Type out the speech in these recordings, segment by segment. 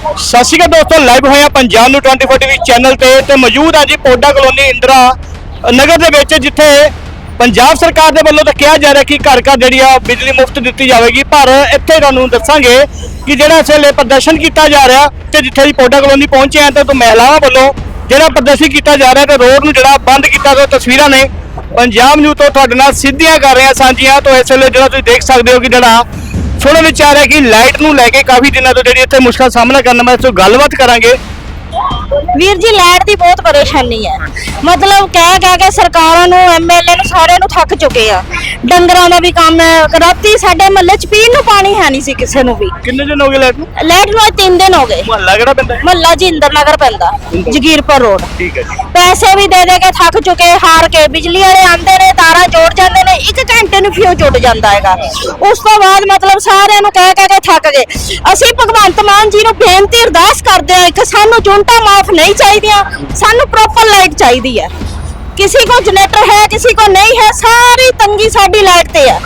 ਸਤਿ ਸ਼੍ਰੀ ਅਕਾਲ ਦੋਸਤੋ ਲਾਈਵ ਹੋਇਆ ਪੰਜਾਬ ਨੂੰ 24 ਟੀਵੀ ਚੈਨਲ ਤੇ ਤੇ ਮੌਜੂਦ ਹਾਂ ਜੀ ਪੋਡਾ ਕਲੋਨੀ ਇੰਦਰਾ ਨਗਰ ਦੇ ਵਿੱਚ, ਜਿੱਥੇ ਪੰਜਾਬ ਸਰਕਾਰ ਦੇ ਵੱਲੋਂ ਤਾਂ ਕਿਹਾ ਜਾ ਰਿਹਾ ਕਿ ਘਰ ਘਰ ਜਿਹੜੀ ਆ ਬਿਜਲੀ ਮੁਫਤ ਦਿੱਤੀ ਜਾਵੇਗੀ, ਪਰ ਇੱਥੇ ਤੁਹਾਨੂੰ ਦੱਸਾਂਗੇ ਕਿ ਜਿਹੜਾ ਇਸ ਵੇਲੇ ਪ੍ਰਦਰਸ਼ਨ ਕੀਤਾ ਜਾ ਰਿਹਾ ਤੇ ਜਿੱਥੇ ਜੀ ਪੋਡਾ ਕਲੋਨੀ ਪਹੁੰਚੇ ਆ ਤਾਂ ਤੋਂ ਮਹਿਲਾਵਾਂ ਵੱਲੋਂ ਜਿਹੜਾ ਪ੍ਰਦਰਸ਼ਨ ਕੀਤਾ ਜਾ ਰਿਹਾ ਤੇ ਰੋਡ ਨੂੰ ਜਿਹੜਾ ਬੰਦ ਕੀਤਾ ਗਿਆ ਤਸਵੀਰਾਂ ਨੇ। ਪੰਜਾਬ ਨੂੰ ਤੋਂ ਤੁਹਾਡੇ ਨਾਲ ਸਿੱਧੀਆਂ ਕਰ ਰਿਹਾ ਸਾਂਝੀਆਂ, ਤੋਂ ਇਸ ਵੇਲੇ ਜਿਹੜਾ ਤੁਸੀਂ ਦੇਖ ਸਕਦੇ ਹੋ ਕਿ ਜਿਹੜਾ ਸੁਣਨ ਵਿੱਚ ਆ ਰਿਹਾ ਕਿ ਲਾਈਟ ਨੂੰ ਲੈ ਕੇ ਕਾਫੀ ਦਿਨਾਂ ਤੋਂ ਜਿਹੜੀ ਇੱਥੇ ਮੁਸ਼ਕਲ ਦਾ ਸਾਹਮਣਾ ਕਰਨਾ, ਮੈਂ ਇਸ ਤੋਂ ਗੱਲਬਾਤ ਕਰਾਂਗੇ। ਵੀਰ ਜੀ, ਲਾਈਟ ਦੀ ਬਹੁਤ ਪਰੇਸ਼ਾਨੀ ਹੈ। ਮਤਲਬ ਕਹਿ ਕਹਿ ਕੇ ਸਰਕਾਰਾਂ ਨੂੰ ਐਮਐਲਏ ਨੂੰ ਸਾਰਿਆਂ ਨੂੰ ਥੱਕ ਚੁੱਕੇ ਆ। ਡੰਗਰਾਂ ਦਾ ਵੀ ਕੰਮ ਹੈ। ਰਾਤੀ ਸਾਡੇ ਮਹੱਲੇ ਚ ਪੀਣ ਨੂੰ ਪਾਣੀ ਹੈ ਨਹੀਂ ਸੀ ਕਿਸੇ ਨੂੰ ਵੀ। ਕਿੰਨੇ ਦਿਨ ਹੋ ਗਏ ਲਾਈਟ ਨੂੰ? ਲਾਈਟ ਨੂੰ ਅੱਜ ਤਿੰਨ ਦਿਨ ਹੋ ਗਏ। ਮੁਹੱਲਾ ਕਿਹੜਾ ਪੈਂਦਾ ਹੈ? ਮਹੱਲਾ ਜੀ ਇੰਦਰ ਨਗਰ ਪੈਂਦਾ ਜਗੀਰਪੁਰ ਰੋਡ। ਠੀਕ ਹੈ ਜੀ। ਪੈਸੇ ਵੀ ਦੇ ਦੇ ਕੇ ਥੱਕ ਚੁੱਕੇ ਹਾਰ ਕੇ ਬਿਜਲੀ ਵਾਲੇ ਆਂਦੇ ਨੇ ਤਾਰਾਂ ਜੋੜ ਜਾਂਦੇ ਨੇ ਇੱਕ ਘੰਟੇ ਨੂੰ ਫਿਊਜ਼ ਉੱਡ ਜਾਂਦਾ ਹੈਗਾ। ਉਸ ਤੋਂ ਬਾਅਦ ਮਤਲਬ ਸਾਰਿਆਂ ਨੂੰ ਕਹਿ ਕਹਿ ਕੇ ਥੱਕ ਗਏ। ਅਸੀਂ ਭਗਵੰਤ ਮਾਨ ਜੀ ਨੂੰ ਬੇਨਤੀ ਅਰਦਾਸ ਕਰਦੇ ਆ ਕਿ ਸਾਨੂੰ ਜੁਨਟਾ ਮਾਫ ਨਹੀਂ ਚਾਹੀਦੀਆਂ ਸਾਨੂੰ ਪ੍ਰੋਪਰ ਲਾਈਟ ਚਾਹੀਦੀ ਹੈ। ਕਿਸੇ ਕੋ ਜਨਰੇਟਰ ਹੈ ਕਿਸੇ ਕੋ ਨਹੀਂ ਹੈ ਸਾਰੀ ਤੰਗੀ ਸਾਡੀ ਲਾਈਟ ਤੇ ਹੈ।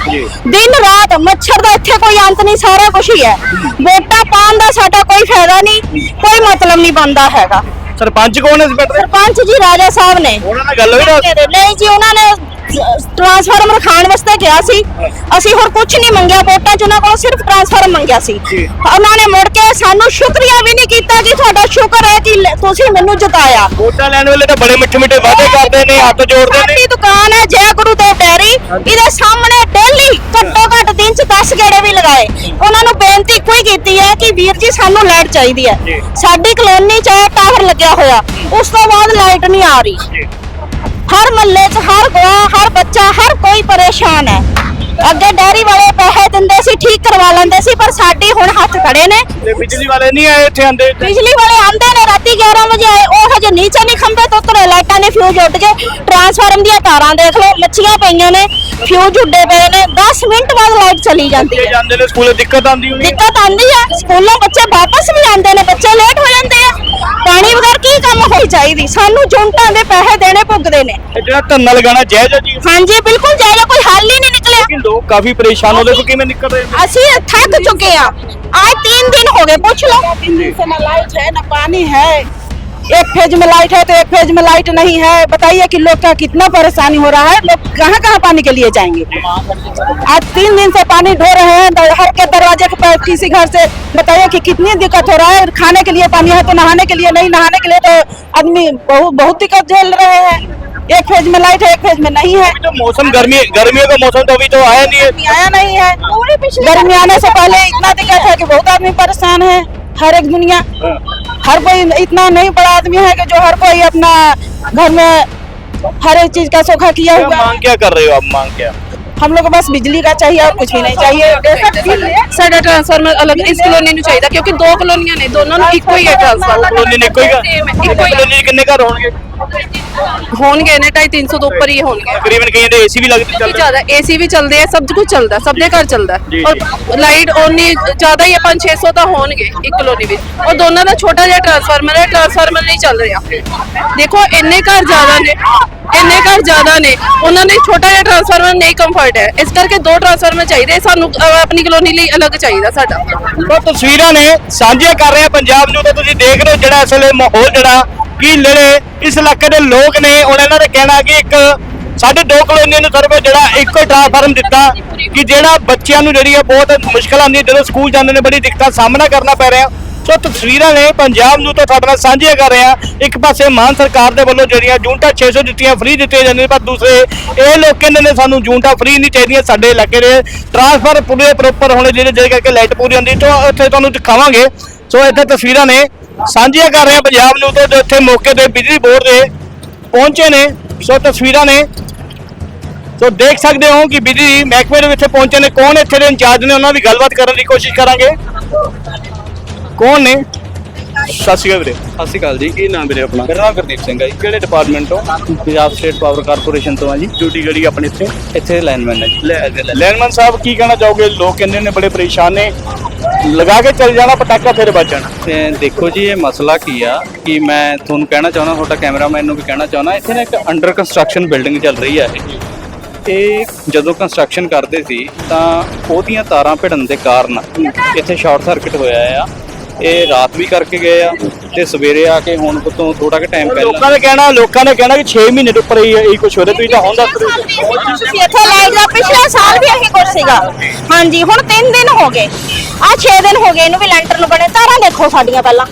ਦਿਨ ਰਾਤ ਮੱਛਰ ਦਾ ਇੱਥੇ ਕੋਈ ਅੰਤ ਨਹੀਂ ਸਾਰਾ ਕੁਝ ਹੀ ਹੈ। ਵੋਟਾਂ ਪਾਉਣ ਦਾ ਸਾਡਾ ਕੋਈ ਫਾਇਦਾ ਨਹੀਂ ਕੋਈ ਮਤਲਬ ਨਹੀਂ ਬਣਦਾ ਹੈਗਾ। ਸਰਪੰਚ ਕੌਣ ਹੈ ਇਸ ਪਿੰਡ ਦੇ ਸਰਪੰਚ ਜੀ ਰਾਜਾ ਸਾਹਿਬ ਨੇ। ਉਹਨਾਂ ਨਾਲ ਗੱਲ ਹੋਈ ਨਾ ਨਹੀਂ ਜੀ ਉਹਨਾਂ ਨੇ ਟ੍ਰਾਂਸਫਾਰਮਰ ਖਾਣ ਵਾਸਤੇ ਕਿਹਾ ਸੀ। ਅਸੀਂ ਹੋਰ ਕੁਝ ਨਹੀਂ ਮੰਗਿਆ ਵੋਟਾਂ ਚ ਉਹਨਾਂ ਕੋਲ ਸਿਰਫ ਟ੍ਰਾਂਸਫਾਰਮਰ ਮੰਗਿਆ ਸੀ। ਜੀ। ਉਹਨਾਂ ਨੇ ਮੁੜ ਕੇ ਸਾਨੂੰ ਸ਼ੁਕਰੀਆ ਵੀ ਨਹੀਂ ਕੀਤਾ ਕਿ ਤੁਹਾਡਾ ਸ਼ੁਕਰ ਹੈ ਕਿ ਤੁਸੀਂ ਮੈਨੂੰ ਜਿਤਾਇਆ। ਵੋਟਾਂ ਲੈਣ ਵੇਲੇ ਤਾਂ ਬੜੇ ਮਿੱਠੇ ਮਿੱਠੇ ਵਾਅਦੇ ਕਰਦੇ ਨੇ ਹੱਥ ਜੋੜਦੇ ਨੇ। ਸਾਡੀ ਦੁਕਾਨ ਹੈ ਜੈ ਗੁਰੂ ਦੇਵ ਡੈਰੀ। ਇਹਦੇ ਸਾਹਮਣੇ ਡੇਲੀ ਘੱਟੋ ਘੱਟ ਦਿਨ ਚ 10 ਗੇੜੇ ਵੀ ਲਗਾਏ। ਉਹਨਾਂ ਨੂੰ ਬੇਨਤੀ ਕੋਈ ਕੀਤੀ ਹੈ ਕਿ ਵੀਰ ਜੀ ਸਾਨੂੰ ਲਾਈਟ ਚਾਹੀਦੀ ਹੈ। ਜੀ। ਸਾਡੀ ਕਲੋਨੀ ਚ ਟਾਵਰ ਲੱਗਿਆ ਹੋਇਆ। ਉਸ ਤੋਂ ਬਾਅਦ ਲਾਈਟ ਨਹੀਂ ਆ ਰਹੀ। ਜੀ। ਹਰ ਮਹੱਲੇ 'ਚ ਹਰ ਗਵਾ ਹਰ ਬੱਚਾ ਹਰ ਕੋਈ ਪਰੇਸ਼ਾਨ ਹੈ। ਅੱਗੇ ਡੈਰੀ ਵਾਲੇ ਪੈਸੇ ਦਿੰਦੇ ਸੀ ਠੀਕ ਕਰਵਾ ਲੈਂਦੇ ਸੀ ਪਰ ਸਾਡੀ ਹੁਣ ਹੱਥ ਖੜੇ ਨੇ। ਤੇ ਬਿਜਲੀ ਵਾਲੇ ਨਹੀਂ ਆਏ ਇੱਥੇ ਆਂਦੇ ਬਿਜਲੀ ਵਾਲੇ ਆਂਦੇ ਨੇ ਰਾਤੀ 11 ਵਜੇ ਆਏ ਉਹ ਹਜੇ ਨੀਚੇ ਨਹੀਂ ਖੰਭੇ ਤੋਂ ਉਤਰੇ ਲਾਈਟਾਂ ਨੇ ਫਿਊਜ਼ ਉੱਡ ਗਏ। ਟਰਾਂਸਫਾਰਮ ਦੀਆਂ ਤਾਰਾਂ ਦੇਖ ਲਓ ਮੱਛੀਆਂ ਪਈਆਂ ਨੇ ਫਿਊਜ਼ ਉੱਡੇ ਪਏ ਨੇ। 10 ਮਿੰਟ ਬਾਅਦ ਲਾਈਟ ਚਲੀ ਜਾਂਦੀ ਹੈ। ਜਾਂਦੇ ਨੇ ਸਕੂਲੇ ਦਿੱਕਤ ਆਂਦੀ ਹੋਣੀ ਦਿੱਕਤ ਆਂਦੀ ਹੈ ਸਕੂਲੋਂ ਬੱਚੇ ਵਾਪਸ ਵੀ ਆਉਂਦੇ ਨੇ ਬੱਚੇ ਲੇਟ ਹੋ ਜਾਂਦੇ ਆ। ਪਾਣੀ ਬਗੈਰ ਕੀ ਕੰਮ ਹੋਈ ਚਾਹੀਦੀ? ਸਾਨੂੰ ਜੁਨਟਾਂ ਦੇ ਪੈਸੇ ਦੇਣੇ ਭੁਗਦੇ ਨੇ। ਇਹ ਜਿਹੜਾ ਧਰਨਾ ਲਗਾਣਾ ਜਾਇਜ਼ ਹੈ ਜੀ? ਹਾਂਜੀ ਬਿਲਕੁਲ ਜਾਇਜ਼ ਕੋਈ ਹੱਲ ਹੀ ਨਹੀਂ ਨਿਕਲਿਆ। ਲੇਕਿਨ लोग काफ़ी परेशान हो रहे क्योंकि मैं निकल रहे ਅਸੀਂ थक चुके हैं आज तीन दिन हो गए पूछ लो। तीन दिन से ना लाइट है ना पानी है। एक फ़ेज़ में लाइट है तो एक फ़ेज़ में लाइट नहीं है। बताइए कि लोग का कितना परेशानी हो रहा है। लोग कहाँ कहाँ पानी के लिए जाएँगे? आज तीन दिन से पानी ढो रहे हैं हर के दरवाजे के पास किसी घर से। बताइए कि कितनी दिक्कत हो रहा है। खाने के लिए पानी है तो नहाने के लिए नहीं नहाने के लिए तो आदमी बहुत बहुत दिक्कत झेल रहे हैं। एक फ़ेज़ में लाइट है एक फ़ेज़ में नहीं है। तो मौसम गर्मी गर्मियों का मौसम तो अभी तो आया नहीं है। आया नहीं है। गर्मी आने से पहले इतना दिक्कत है कि बहुत आदमी परेशान है हर एक दुनिया। हाँ। हर कोई इतना नहीं बड़ा आदमी है कि जो हर कोई अपना घर में हर एक चीज़ का सोखा किया हुआ मांग क्या कर रहे हो आप? मांग क्या? हम लोग को बस बिजली का चाहिए और कुछ भी नहीं चाहिए। साढ़ा ट्रांसफार्मर अलग इस कॉलोनी में चाहिए क्योंकि दो कॉलोनिया नहीं दोनों एक ही है ट्रांसफार्मर कॉलोनी ने कोई का एक कॉलोनी किन्ने घर होंगे? ਹੋਣਗੇ ਨੇ 250 300 ਤੋਂ ਉੱਪਰ ਹੀ ਹੋਣਗੇ। ਤਕਰੀਬਨ ਕਈਆਂ ਦੇ ਏਸੀ ਵੀ ਲੱਗਦੇ ਕਾਫੀ ਚੱਲ ਰਹੇ ਜ਼ਿਆਦਾ ਏਸੀ ਵੀ ਚੱਲਦੇ ਆ ਸਭ ਕੁਝ ਚੱਲਦਾ ਸਭ ਦੇ ਘਰ ਚੱਲਦਾ। ਜੀ, ਔਰ ਲਾਈਟ ਓਨੀ ਜ਼ਿਆਦਾ ਹੀ ਆ 5 600 ਤਾਂ ਹੋਣਗੇ ਇੱਕ ਕਲੋਨੀ ਵਿੱਚ। ਔਰ ਦੋਨਾਂ ਦਾ ਛੋਟਾ ਜਿਹਾ ਟ੍ਰਾਂਸਫਾਰਮਰ ਹੈ ਟ੍ਰਾਂਸਫਾਰਮਰ ਨਹੀਂ ਚੱਲ ਰਿਹਾ। ਦੇਖੋ ਇੰਨੇ ਘਰ ਜ਼ਿਆਦਾ ਨੇ ਇੰਨੇ ਘਰ ਜ਼ਿਆਦਾ ਨੇ ਉਹਨਾਂ ਨੇ ਛੋਟਾ ਜਿਹਾ ਟ੍ਰਾਂਸਫਾਰਮਰ ਨਹੀਂ ਕੰਫਰਟ ਹੈ। ਇਸ ਕਰਕੇ ਦੋ ਟ੍ਰਾਂਸਫਾਰਮਰ ਚਾਹੀਦੇ ਸਾਨੂੰ ਅਹ, ਆਪਣੀ ਕਲੋਨੀ ਲਈ ਅਲੱਗ ਚਾਹੀਦਾ ਸਾਡਾ। ਉਹ ਤਸਵੀਰਾਂ ਨੇ ਸਾਂਝੀਆਂ ਕਰ ਰਹੇ ਆ ਪੰਜਾਬ ਨੂੰ ਤਾਂ ਤੁਸੀਂ ਦੇਖ ਰਹੇ ਹੋ ਜਿਹੜਾ ਇਸ ਵੇਲੇ ਮਾਹੌਲ ਜਿਹੜਾ ਕਿ ਜਿਹੜੇ ਇਸ ਇਲਾਕੇ ਦੇ ਲੋਕ ਨੇ ਉਹਨਾਂ ਇਹਨਾਂ ਦਾ ਕਹਿਣਾ ਕਿ ਇੱਕ ਸਾਡੇ ਦੋ ਕਲੋਨੀਆਂ ਨੂੰ ਸਰਵੇ ਜਿਹੜਾ ਇੱਕੋ ਹੀ ਟ੍ਰਾਂਸਫਾਰਮ ਦਿੱਤਾ ਕਿ ਜਿਹੜਾ ਬੱਚਿਆਂ ਨੂੰ ਜਿਹੜੀ ਹੈ ਬਹੁਤ ਮੁਸ਼ਕਲ ਆਉਂਦੀ ਹੈ, ਜਦੋਂ ਸਕੂਲ ਜਾਂਦੇ ਨੇ, ਬੜੀ ਦਿੱਕਤਾਂ ਦਾ ਸਾਹਮਣਾ ਕਰਨਾ ਪੈ ਰਿਹਾ। ਸੋ ਤਸਵੀਰਾਂ ਨੇ, ਪੰਜਾਬ ਨੂੰ ਤਾਂ ਤੁਹਾਡੇ ਨਾਲ ਸਾਂਝੀਆਂ ਕਰ ਰਿਹਾ। ਇੱਕ ਪਾਸੇ ਮਾਨ ਸਰਕਾਰ ਦੇ ਵੱਲੋਂ ਜਿਹੜੀਆਂ ਜੂਨਟਾ 600 ਦਿੱਤੀਆਂ ਫ੍ਰੀ ਦਿੱਤੀਆਂ ਜਾਂਦੀਆਂ ਪਰ ਦੂਸਰੇ ਇਹ ਲੋਕ ਕਹਿੰਦੇ ਨੇ, ਸਾਨੂੰ ਜੂਨਟਾ ਫ੍ਰੀ ਨਹੀਂ ਚਾਹੀਦੀਆਂ, ਸਾਡੇ ਇਲਾਕੇ ਦੇ ਟ੍ਰਾਂਸਫਰ ਪੂਰੇ ਪ੍ਰੋਪਰ ਹੋਣੇ ਜਿਹੜੇ ਜਿਹਦੇ ਕਰਕੇ ਲਾਈਟ ਪੂਰੀ ਆਉਂਦੀ। ਤੋਂ ਉੱਥੇ ਤੁਹਾਨੂੰ ਦਿਖਾਵਾਂਗੇ। ਸੋ ਇੱਥੇ ਤਸਵੀਰਾਂ ਨੇ। ਸਾਂਝੀਆਂ ਕਰ ਰਿਹਾ ਪੰਜਾਬ ਨੂੰ ਤੇ ਇੱਥੇ ਮੌਕੇ ਤੇ ਬਿਜਲੀ ਬੋਰਡ ਦੇ ਪਹੁੰਚੇ ਨੇ, ਸੋ ਤਸਵੀਰਾਂ ਨੇ। ਸੋ ਦੇਖ ਸਕਦੇ ਹੋ ਕਿ ਬਿਜਲੀ ਮਹਿਕਮੇ ਦੇ ਇੱਥੇ ਪਹੁੰਚੇ ਨੇ। ਕੌਣ ਇੱਥੇ ਦੇ ਇੰਚਾਰਜ ਨੇ? ਉਹਨਾਂ ਦੀ ਗੱਲਬਾਤ ਕਰਨ ਦੀ ਕੋਸ਼ਿਸ਼ ਕਰਾਂਗੇ। ਕੌਣ ਨੇ? ਸਤਿ ਸ਼੍ਰੀ ਅਕਾਲ ਵੀਰੇ। ਸਤਿ ਸ਼੍ਰੀ ਅਕਾਲ ਜੀ ਕੀ ਨਾਮ ਵੀਰੇ ਆਪਣਾ? ਮੇਰਾ ਨਾਮ ਗੁਰਦੀਪ ਸਿੰਘ ਹੈ ਜੀ। ਕਿਹੜੇ ਡਿਪਾਰਟਮੈਂਟ ਤੋਂ? ਪੰਜਾਬ ਸਟੇਟ ਪਾਵਰ ਕਾਰਪੋਰੇਸ਼ਨ ਤੋਂ ਆ ਜੀ। ਡਿਊਟੀ ਕਿਹੜੀ ਆਪਣੀ ਇੱਥੇ? ਇੱਥੇ ਲਾਈਨਮੈਨ ਹੈ ਜੀ। ਲੈਨਮੈਨ ਸਾਹਿਬ ਕੀ ਕਹਿਣਾ ਚਾਹੋਗੇ? ਲੋਕ ਕਹਿੰਦੇ ਨੇ ਬੜੇ ਪਰੇਸ਼ਾਨ ਨੇ। ਲਗਾ ਕੇ ਚੱਲ ਜਾਣਾ ਪਟਾਕਾ ਫਿਰ ਵੱਜਣਾ ਤੇ ਦੇਖੋ ਜੀ ਇਹ ਮਸਲਾ ਕੀ ਆ ਕਿ ਮੈਂ ਤੁਹਾਨੂੰ ਕਹਿਣਾ ਚਾਹੁੰਦਾ ਤੁਹਾਡਾ ਕੈਮਰਾਮੈਨ ਨੂੰ ਵੀ ਕਹਿਣਾ ਚਾਹੁੰਦਾ ਇੱਥੇ ਨਾ ਇੱਕ ਅੰਡਰ ਕੰਸਟਰਕਸ਼ਨ ਬਿਲਡਿੰਗ ਚੱਲ ਰਹੀ ਆ ਇਹ। ਇਹ ਜਦੋਂ ਕੰਸਟਰਕਸ਼ਨ ਕਰਦੇ ਸੀ ਤਾਂ ਉਹਦੀਆਂ ਤਾਰਾਂ ਭਿੜਨ ਦੇ ਕਾਰਨ ਇੱਥੇ ਸ਼ਾਰਟ ਸਰਕਟ ਹੋਇਆ ਆ। ਇਹ ਰਾਤ ਵੀ ਕਰਕੇ ਗਏ ਆ ਤੇ ਸਵੇਰੇ ਆ ਕੇ ਹੁਣ ਤੋਂ ਥੋੜਾ ਕਿ ਟਾਈਮ ਪਹਿਲਾਂ ਲੋਕਾਂ ਦਾ ਕਹਿਣਾ ਲੋਕਾਂ ਨੇ ਕਹਿਣਾ ਕਿ 6 ਮਹੀਨੇ ਦੇ ਉੱਪਰ ਹੀ ਇਹ ਕੁਝ ਹੋ ਰਿਹਾ ਤੁਸੀਂ ਤਾਂ ਹੁਣ ਦੱਸ ਰਹੇ ਹੋ। ਤੁਸੀਂ ਇੱਥੇ ਲੈ ਜਾ ਪਿਛਲੇ ਸਾਲ ਵੀ ਇਹੀ ਕੁਛ ਸੀਗਾ। ਹਾਂਜੀ ਹੁਣ 3 ਦਿਨ ਹੋ ਗਏ। ਆ 6 ਦਿਨ ਹੋ ਗਏ ਇਹਨੂੰ ਵੀ ਲੈਂਟਰ ਨੂੰ ਬਣੇ। ਤਾਰਾਂ ਦੇਖੋ ਸਾਡੀਆਂ ਪਹਿਲਾਂ।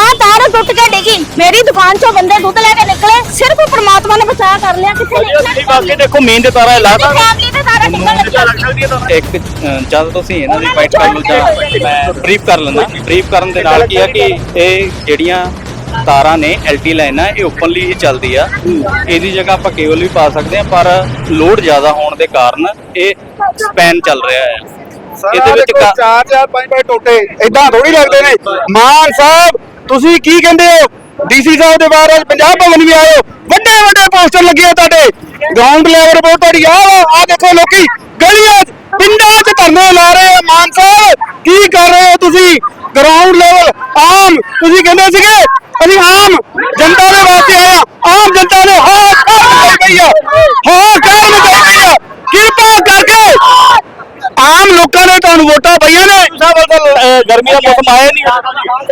ਆ ਤਾਰ ਟੁੱਟ ਕੇ ਡਿੱਗੀ। ਮੇਰੀ ਦੁਕਾਨ ਚੋਂ ਬੰਦੇ ਦੁੱਧ ਲੈ ਕੇ ਨਿਕਲੇ। ਸਿਰਫ ਪ੍ਰਮਾਤਮਾ ਨੇ ਬਚਾ ਕਰ ਲਿਆ ਕਿੱਥੇ ਤੁਸੀਂ ਬਾਕੀ ਦੇਖੋ ਮੇਨ ਦੇ ਤਾਰਾ ਲਾਤਾ ਫੈਮਿਲੀ ਦੇ ਤਾਰਾਂ ਨਿਕਲ ਲੱਗੀਆਂ? ਇੱਕ ਜਦ ਤੁਸੀਂ ਇਹਨਾਂ ਦੀ ਫਾਈਟ ਕਰ ਲਓ ਜਾਂ ਮੈਂ ਬਰੀਫ ਕਰ ਲੈਂਦਾ। ਬਰੀਫ ਕਰਨ ਦੇ ਨਾਲ ਕੀ ਆ ਕਿ ਇਹ ਜਿਹੜੀਆਂ ਤਾਰਾਂ ਨੇ ਐਲਟੀ ਲਾਈਨਾਂ ਇਹ ਓਪਨਲੀ ਹੀ ਚੱਲਦੀ ਆ। ਇਹਦੀ ਜਗ੍ਹਾ ਆਪਾਂ ਕੇਬਲ ਵੀ ਪਾ ਸਕਦੇ ਆ ਪਰ ਲੋਡ ਜ਼ਿਆਦਾ ਹੋਣ ਦੇ ਕਾਰਨ ਇਹ ਸਪੈਨ ਚੱਲ ਰਿਹਾ ਹੈ ਇਹਦੇ ਵਿੱਚ ਚਾਰ ਚਾਰ ਪੰਜ ਪੰਜ ਟੋਟੇ ਇਦਾਂ ਥੋੜੀ ਲੱਗਦੇ ਨੇ। ਮਾਨ ਸਾਹਿਬ ਤੁਸੀਂ ਕੀ ਕਹਿੰਦੇ ਹੋ? ਡੀਸੀ ਸਾਹਿਬ ਦੇ ਬਾਹਰ ਪੰਜਾਬ ਭਵਨ ਵੀ ਆਇਓ ਵੱਡੇ ਵੱਡੇ ਪੋਸਟਰ ਲੱਗੇ ਤੁਹਾਡੇ। ਗਰਾਊਂਡ ਲੈਵਲ ਰਿਪੋਰਟ ਤੁਹਾਡੀ ਆ ਆ ਦੇਖੋ ਲੋਕੀ ਗਲੀਆਂ ਪਿੰਡਾਂ 'ਚ ਧਰਨੇ ਲਾ ਰਹੇ ਆ ਮਾਨ ਸਾਹਿਬ। ਕੀ ਕਰ ਰਹੇ ਹੋ ਤੁਸੀਂ? ਗਰਾਊਂਡ ਲੈਵਲ ਆਮ ਤੁਸੀਂ ਕਹਿੰਦੇ ਸੀਗੇ ਅਸੀਂ ਆਮ ਜਨਤਾ ਦੇ ਵਾਸਤੇ ਆਏ ਆ ਆਮ ਜਨਤਾ ਨੇ ਹਾਂ ਕਾਰ ਪਈ ਆ ਹਾਂ ਕਾਰ ਮਚਾਈ ਪਈ ਆ। ਕਿਰਪਾ ਕਰਕੇ ਆਮ ਲੋਕਾਂ ਨੇ ਤੁਹਾਨੂੰ ਵੋਟਾਂ ਪਈਆਂ ਨੇ। ਗਰਮੀ ਦਾ ਮੌਸਮ ਆਇਆ ਨਹੀਂ।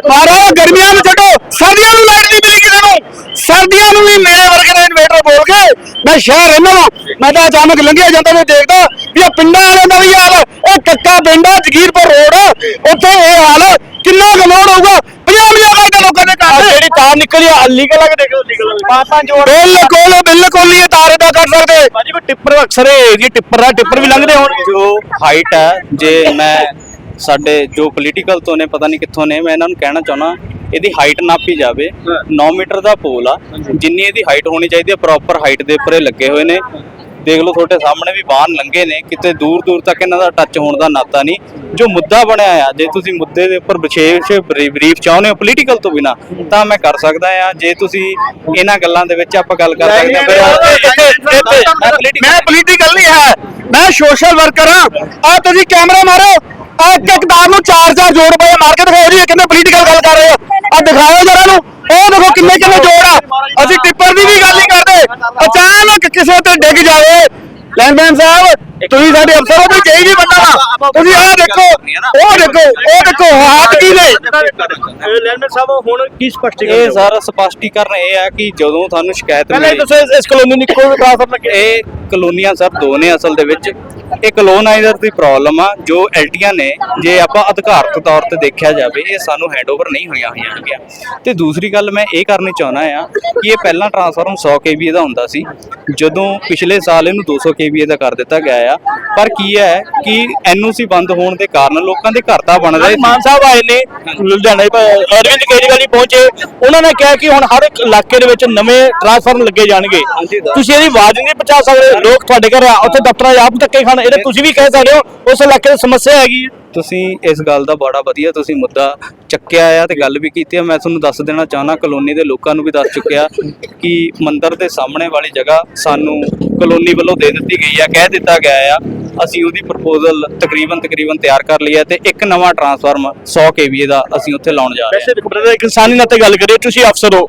ਮਾਰੋ ਗਰਮੀਆਂ ਨੂੰ ਛੱਡੋ ਸਰਦੀਆਂ ਨੂੰ ਲਾਈਟ ਨਹੀਂ ਮਿਲੀ ਕਿਸੇ ਨੂੰ ਸਰਦੀਆਂ ਨੂੰ ਵੀ ਮੇਰੇ ਵਰਗੇ ਨੇ ਇਨਵੇਟਰ ਬੋਲ ਕੇ ਮੈਂ ਸ਼ਹਿਰ ਰਹਿਣਾ ਮੈਂ ਤਾਂ ਅਚਾਨਕ ਲੰਘਿਆ ਜਾਂਦਾ ਤੇ ਦੇਖਦਾ ਵੀ ਇਹ ਪਿੰਡਾਂ ਵਾਲਿਆਂ ਦਾ ਵੀ ਹਾਲ ਇਹ ਕੱਕਾ ਪਿੰਡ ਜਗੀਰਪੁਰ ਰੋਡ ਉੱਥੇ ਇਹ ਹਾਲ ਕਿੰਨਾ ਕੁ ਲੋਡ ਹੋਊਗਾ 50 50 ਘੰਟੇ ਲੋਕਾਂ ਦੇ ਆਹ ਤਾਰ ਨਿਕਲੀ ਆ ਲੀਗਲ ਆ ਕਿ ਦੇਖੋ। ਲੀਗਲ ਪੰਜ ਜੋੜ ਬਿਲਕੁਲ ਬਿਲਕੁਲ ਨਹੀਂ ਤਾਰੇ ਦਾ ਕਰ ਸਕਦੇ। ਭਾਜੀ ਕੋਈ ਟਿੱਪਰ ਅਕਸਰ ਇਹ ਜੀ ਟਿੱਪਰ ਆ ਟਿੱਪਰ ਵੀ ਲੰਘਦੇ ਹੋਣਗੇ। ਜੋ ਹਾਈਟ ਹੈ ਜੇ ਮੈਂ ਸਾਡੇ ਜੋ ਪੋਲੀਟੀਕਲ ਤੋਂ ਨੇ ਪਤਾ ਨਹੀਂ ਕਿੱਥੋਂ ਨੇ ਮੈਂ ਇਹਨਾਂ ਨੂੰ ਕਹਿਣਾ ਚਾਹੁੰਦਾ ਇਹਦੀ ਹਾਈਟ ਨਾਪੀ ਜਾਵੇ। 9 ਮੀਟਰ ਦਾ ਪੋਲ ਆ। ਜਿੰਨੀ ਇਹਦੀ ਹਾਈਟ ਹੋਣੀ ਚਾਹੀਦੀ ਹੈ ਪ੍ਰੋਪਰ ਹਾਈਟ ਦੇ ਉੱਪਰ ਇਹ ਲੱਗੇ ਹੋਏ ਨੇ। ਦੇਖ ਲਓ ਤੁਹਾਡੇ ਸਾਹਮਣੇ ਵੀ ਵਾਹਨ ਲੰਘੇ ਨੇ ਕਿਤੇ ਦੂਰ ਦੂਰ ਤੱਕ ਇਹਨਾਂ ਦਾ ਟੱਚ ਹੋਣ ਦਾ ਨਾਤਾ ਨਹੀਂ। ਜੋ ਮੁੱਦਾ ਬਣਿਆ ਆ ਜੇ ਤੁਸੀਂ ਮੁੱਦੇ ਦੇ ਉੱਪਰ ਵਿਸ਼ੇਸ਼ ਬਰੀਫ ਚਾਹੁੰਦੇ ਹੋ ਪੋਲੀਟੀਕਲ ਤੋਂ ਬਿਨਾ ਤਾਂ ਮੈਂ ਕਰ ਸਕਦਾ ਆ। ਜੇ ਤੁਸੀਂ ਇਹਨਾਂ ਗੱਲਾਂ ਦੇ ਵਿੱਚ ਆਪਾਂ ਗੱਲ ਕਰ ਸਕਦੇ ਹਾਂ ਮੈਂ ਪੋਲੀਟੀਕਲ ਨਹੀਂ ਹੈ। ਮੈਂ ਸੋਸ਼ਲ ਵਰਕਰ ਹਾਂ। ਆ ਤੁਸੀਂ ਕੈਮਰਾ ਮਾਰੋ। ਆ ਤਾਰ ਨੂੰ ਚਾਰ ਚਾਰ ਜੋੜ ਪਏ ਮਾਰ ਕੇ ਦਿਖਾਓ ਜੀ ਇਹ ਕਹਿੰਦੇ ਪੋਲੀਟੀਕਲ ਗੱਲ ਕਰ ਰਹੇ ਆ ਆ ਦਿਖਾਓ ਜਰਾ ਨੂੰ ਉਹ ਦੇਖੋ ਕਿੰਨੇ ਕਿੰਨੇ ਜੋੜ ਆ। ਅਸੀਂ ਟਿੱਪਰ ਦੀ ਵੀ ਗੱਲ ਨਹੀਂ ਕਰਦੇ। ਅਚਾਨਕ ਕਿਸੇ ਤੇ ਲੈਂਡਮੈਨ ਸਾਹਿਬ ਤੁਸੀਂ ਸਾਡੇ ਅਫਸਰ ਹੋ ਤੁਸੀਂ ਵੀ ਬੰਦਾ ਤੁਸੀਂ ਆਹ ਦੇਖੋ ਉਹ ਦੇਖੋ ਉਹ ਦੇਖੋ ਹਾਥ ਕੀ ਨੇ। ਲੈਂਡਰ ਸਾਹਿਬ ਹੁਣ ਕੀ ਸਪਸ਼ਟੀਕਰਨ ਇਹ ਸਾਰਾ ਸਪਸ਼ਟੀਕਰਨ ਇਹ ਆ ਕਿ ਜਦੋਂ ਤੁਹਾਨੂੰ ਸ਼ਿਕਾਇਤ ਪਹਿਲਾਂ ਮਿਲੇ ਦੱਸੋ ਇਸ- ਕਲੋਨੀ ਨੂੰ ਕੋਈ ਟ੍ਰਾਂਸਫਰ ਲੱਗੇ ਇਹ ਕਲੋਨੀਆਂ ਸਰ ਦੋ ਨੇ ਅਸਲ ਦੇ ਵਿੱਚ ਇਹ ਕਲੋਨਾਈਜ਼ਰ ਦੀ ਪ੍ਰੋਬਲਮ ਆ ਜੋ ਐਲਟੀਆਂ ਨੇ ਜੇ ਆਪਾਂ ਅਧਿਕਾਰਤ ਤੌਰ ਤੇ ਦੇਖਿਆ ਜਾਵੇ ਇਹ ਸਾਨੂੰ ਹੈਂਡਓਵਰ ਨਹੀਂ ਹੋਈਆਂ ਹੋਈਆਂ ਹੈਗੀਆਂ। ਤੇ ਦੂਸਰੀ ਗੱਲ ਮੈਂ ਇਹ ਕਰਨੀ ਚਾਹੁੰਦਾ ਆ ਕਿ ਇਹ ਪਹਿਲਾਂ ਟਰਾਂਸਫਾਰਮ 100 ਕੇਵੀਏ ਦਾ ਹੁੰਦਾ ਸੀ ਜਦੋਂ ਪਿਛਲੇ ਸਾਲ ਇਹਨੂੰ 200 ਕੇਵੀਏ ਦਾ ਕਰ ਦਿੱਤਾ ਗਿਆ ਆ। ਪਰ ਕੀ ਹੈ ਕਿ ਐਨਓਸੀ ਬੰਦ ਹੋਣ ਦੇ ਕਾਰਨ ਲੋਕਾਂ ਦੇ ਘਰ ਤਾਂ ਬਣ ਰਹੇ ਮਾਨ ਸਾਹਿਬ ਆਏ ਨੇ ਲੁਧਿਆਣੇ ਅਰਵਿੰਦ ਕੇਜਰੀਵਾਲ ਜੀ ਪਹੁੰਚੇ। ਉਹਨਾਂ ਨੇ ਕਿਹਾ ਕਿ ਹੁਣ ਹਰ ਇੱਕ ਇਲਾਕੇ ਦੇ ਵਿੱਚ ਨਵੇਂ ਟ੍ਰਾਂਸਫਾਰਮ ਲੱਗੇ ਜਾਣਗੇ। ਤੁਸੀਂ ਇਹਦੀ ਆਵਾਜ਼ ਨਹੀਂ ਪਹੁੰਚਾ ਸਕਦੇ। ਲੋਕ ਤੁਹਾਡੇ ਘਰ ਆ ਉੱਥੇ ਦਫ਼ਤਰਾਂ 'ਚ ਆਪ ਧੱਕੇ ਖਾਣ ਇਹਦੇ ਤੁਸੀਂ ਵੀ ਕਹਿ ਸਕਦੇ ਹੋ ਉਸ ਇਲਾਕੇ ਦੀ ਸਮੱਸਿਆ ਹੈਗੀ ਹੈ। ਤੁਸੀਂ ਇਸ ਗੱਲ ਦਾ ਬੜਾ ਵਧੀਆ ਤੁਸੀਂ ਮੁੱਦਾ ਚੱਕਿਆ ਆ ਤੇ ਗੱਲ ਵੀ ਕੀਤੀ ਆ। ਮੈਂ ਤੁਹਾਨੂੰ ਦੱਸ ਦੇਣਾ ਚਾਹਨਾ ਕਲੋਨੀ ਦੇ ਲੋਕਾਂ ਨੂੰ ਵੀ ਦੱਸ ਚੁੱਕਿਆ ਕਿ ਮੰਦਿਰ ਦੇ ਸਾਹਮਣੇ ਵਾਲੀ ਜਗ੍ਹਾ ਸਾਨੂੰ ਕਲੋਨੀ ਵੱਲੋਂ ਦੇ ਦਿੱਤੀ ਗਈ ਆ ਕਹਿ ਦਿੱਤਾ ਗਿਆ ਆ। ਅਸੀਂ ਉਹਦੀ ਪ੍ਰਪੋਜ਼ਲ ਤਕਰੀਬਨ ਤਕਰੀਬਨ ਤਿਆਰ ਕਰ ਲਈ ਹੈ ਤੇ ਇੱਕ ਨਵਾਂ ਟਰਾਂਸਫਾਰਮ 100 ਕੇਵੀਏ ਦਾ ਅਸੀਂ ਉੱਥੇ ਲਾਉਣ ਜਾ ਰਹੇ ਹਾਂ ਵੈਸੇ ਦੇਖੋ ਇੱਕ ਇਨਸਾਨੀ ਨਾਤੇ ਗੱਲ ਕਰੀਏ ਤੁਸੀਂ ਅਫਸਰ ਹੋ।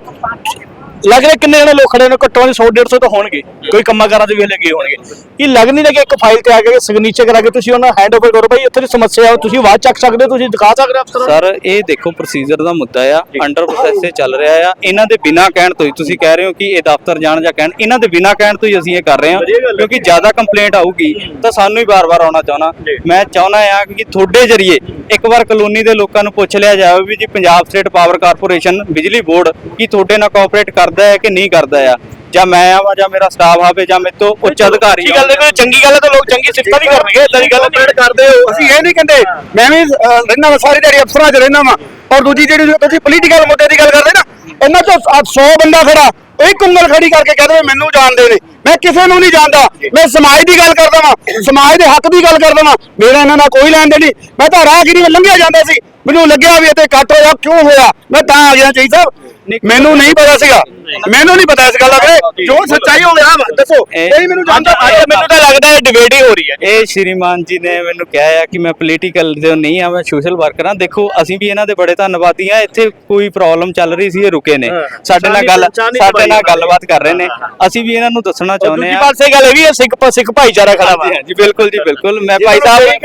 ਲੱਗ ਰਿਹਾ ਕਿੰਨੇ ਜਣੇ ਲੋਕ ਖੜੇ ਨੇ? ਘੱਟੋ ਘੱਟ 100 150 ਤਾਂ ਹੋਣਗੇ। ਕੋਈ ਕੰਮਾਂ ਕਾਰਾਂ ਦੇ ਵੀ ਲੱਗੇ ਹੋਣਗੇ। ਇਹ ਲੱਗ ਨਹੀਂ ਲੱਗੇ ਇੱਕ ਫਾਈਲ ਤੇ ਆ ਕੇ ਸਿਗਨੇਚਰ ਕਰਾ ਕੇ ਤੁਸੀਂ ਉਹਨਾਂ ਹੈਂਡ ਓਵਰ ਕਰੋ। ਭਾਈ ਇੱਥੇ ਦੀ ਸਮੱਸਿਆ ਹੈ ਤੁਸੀਂ ਆਵਾਜ਼ ਚੱਕ ਸਕਦੇ ਹੋ ਤੁਸੀਂ ਦਿਖਾ ਸਕਦੇ ਹੋ ਅਫਸਰਾਂ ਸਰ ਇਹ ਦੇਖੋ ਪ੍ਰੋਸੀਜਰ ਦਾ ਮੁੱਦਾ ਆ। ਅੰਡਰ ਪ੍ਰੋਸੈਸ ਚੱਲ ਰਿਹਾ ਆ। ਇਹਨਾਂ ਦੇ ਬਿਨਾਂ ਕਹਿਣ ਤੋਂ ਹੀ ਤੁਸੀਂ ਕਹਿ ਰਹੇ ਹੋ ਕਿ ਇਹ ਦਫ਼ਤਰ ਜਾਣ ਜਾਂ ਕਹਿਣ। ਇਹਨਾਂ ਦੇ ਬਿਨਾਂ ਕਹਿਣ ਤੋਂ ਹੀ ਅਸੀਂ ਇਹ ਕਰ ਰਹੇ ਹਾਂ। ਕਿਉਂਕਿ ਜ਼ਿਆਦਾ ਕੰਪਲੇਂਟ ਆਊਗੀ ਤਾਂ ਸਾਨੂੰ ਹੀ ਵਾਰ-ਵਾਰ ਆਉਣਾ ਚਾਹਣਾ। ਮੈਂ ਚਾਹੁੰਦਾ ਆ ਕਿ ਤੁਹਾਡੇ ਜਰੀਏ ਇੱਕ ਵਾਰ ਕਲੋਨੀ ਦੇ ਲੋਕਾਂ ਨੂੰ ਪੁੱਛ ਲਿਆ ਜਾਵੇ ਵੀ ਜੀ ਪੰਜਾਬ ਸਟੇਟ ਪਾਵਰ ਕਾਰਪੋਰੇਸ਼ਨ ਬਿਜਲੀ ਬੋਰਡ ਕੀ ਤੁਹਾਡੇ ਨਾਲ ਕੋਆਪਰੇਟ ਕਰਦਾ ਹੈ ਕਿ ਨਹੀਂ ਕਰਦਾ ਆ? ਜਾਂ ਮੈਂ ਆਵਾਂ ਜਾਂ ਮੇਰਾ ਸਟਾਫ ਆਵੇ ਜਾਂ ਮੇਰੇ ਤੋਂ ਉੱਚ ਅਧਿਕਾਰੀ ਅੱਛੀ ਗੱਲ ਹੈ ਚੰਗੀ ਗੱਲ ਹੈ ਤਾਂ ਲੋਕ ਚੰਗੀ ਸਿਫਤਾਂ ਵੀ ਕਰਨਗੇ ਇਦਾਂ ਦੀ ਗੱਲ ਕੰਪਲੇਂਟ ਕਰਦੇ ਹੋ। ਅਸੀਂ ਇਹ ਨਹੀਂ ਕਹਿੰਦੇ ਮੈਂ ਵੀ ਰਹਿਣਾ ਵਾ ਸਾਰੀ ਦਿਹਾੜੀ ਅਫਸਰਾਂ 'ਚ ਰਹਿਣਾ ਵਾ। ਔਰ ਦੂਜੀ ਜਿਹੜੀ ਤੁਸੀਂ ਪੋਲੀਟੀਕਲ ਮੁੱਦੇ ਦੀ ਗੱਲ ਕਰਦੇ ਨਾ ਇਹਨਾਂ ਚੋਂ 100 ਬੰਦਾ ਖੜਾ ਉਹ ਇੱਕ ਉਂਗਲ ਖੜੀ ਕਰਕੇ ਕਹਿ ਦੇਵੇ ਮੈਨੂੰ ਜਾਣਦੇ ਨੇ ਮੈਂ ਕਿਸੇ ਨੂੰ ਨਹੀਂ ਜਾਣਦਾ। ਮੈਂ ਸਮਾਜ ਦੀ ਗੱਲ ਕਰਦਾ ਵਾਂ ਸਮਾਜ ਦੇ ਹੱਕ ਦੀ ਗੱਲ ਕਰਦਾ ਵਾਂ। ਮੇਰਾ ਇਹਨਾਂ ਨਾਲ ਕੋਈ ਲੈਣ ਦੇਣ ਨਹੀਂ। ਮੈਂ ਤਾਂ ਰਾਹਗੀਰੀ ਵਿੱਚ ਲੰਘਿਆ ਜਾਂਦਾ ਸੀ। ਮੈਨੂੰ ਲੱਗਿਆ ਵੀ ਇੱਥੇ ਕੱਟ ਹੋਇਆ ਕਿਉਂ ਹੋਇਆ? ਮੈਂ ਤਾਂ ਆ ਗਿਆ ਚਾਹੀ ਸਾਹਿਬ। ਮੈਨੂੰ ਨਹੀਂ ਪਤਾ ਸੀਗਾ। ਮੈਨੂੰ ਨਹੀਂ ਪਤਾ ਇਸ ਗੱਲ ਦਾ ਵੀਰੇ। ਜੋ ਸੱਚਾਈ ਹੋਵੇ ਆ ਦੱਸੋ। ਇਹ- ਮੈਨੂੰ ਅੱਜ ਮੈਨੂੰ ਤਾਂ ਲੱਗਦਾ ਹੈ ਡਿਬੇਟ ਹੀ ਹੋ ਰਹੀ ਹੈ। ਇਹ ਸ਼੍ਰੀਮਾਨ ਜੀ ਨੇ ਮੈਨੂੰ ਕਿਹਾ ਆ ਕਿ ਮੈਂ ਪੋਲੀਟੀਕਲ ਦੇ ਨਹੀਂ ਆ ਮੈਂ ਸੋਸ਼ਲ ਵਰਕਰ ਹਾਂ। ਦੇਖੋ ਅਸੀਂ ਵੀ ਇਹਨਾਂ ਦੇ ਬੜੇ ਧੰਨਵਾਦੀ ਆ ਇੱਥੇ ਕੋਈ ਪ੍ਰੋਬਲਮ ਚੱਲ ਰਹੀ ਸੀ ਇਹ ਰੁਕੇ ਨੇ। ਸਾਡੇ ਨਾਲ ਗੱਲ ਸਾਡੇ ਨਾਲ। ਗੱਲਬਾਤ ਕਰ ਰਹੇ ਨੇ। ਅਸੀਂ ਵੀ ਇਹਨਾਂ ਨੂੰ ਦੱਸਣਾ ਚਾਹੁੰਦੇ ਦੂਜੀ ਆ ਪਾਸੇ ਗੱਲ ਇਹ ਵੀ ਹੈ ਸਿੱਖ ਸਿੱਖ ਭਾਈਚਾਰਾ ਖੜਾ ਵਾ ਹਾਂਜੀ ਬਿਲਕੁਲ ਜੀ ਬਿਲਕੁਲ। ਮੈਂ ਜੇ ਭਾਈ ਸਾਹਿਬ ਜੇ, ਜੇ।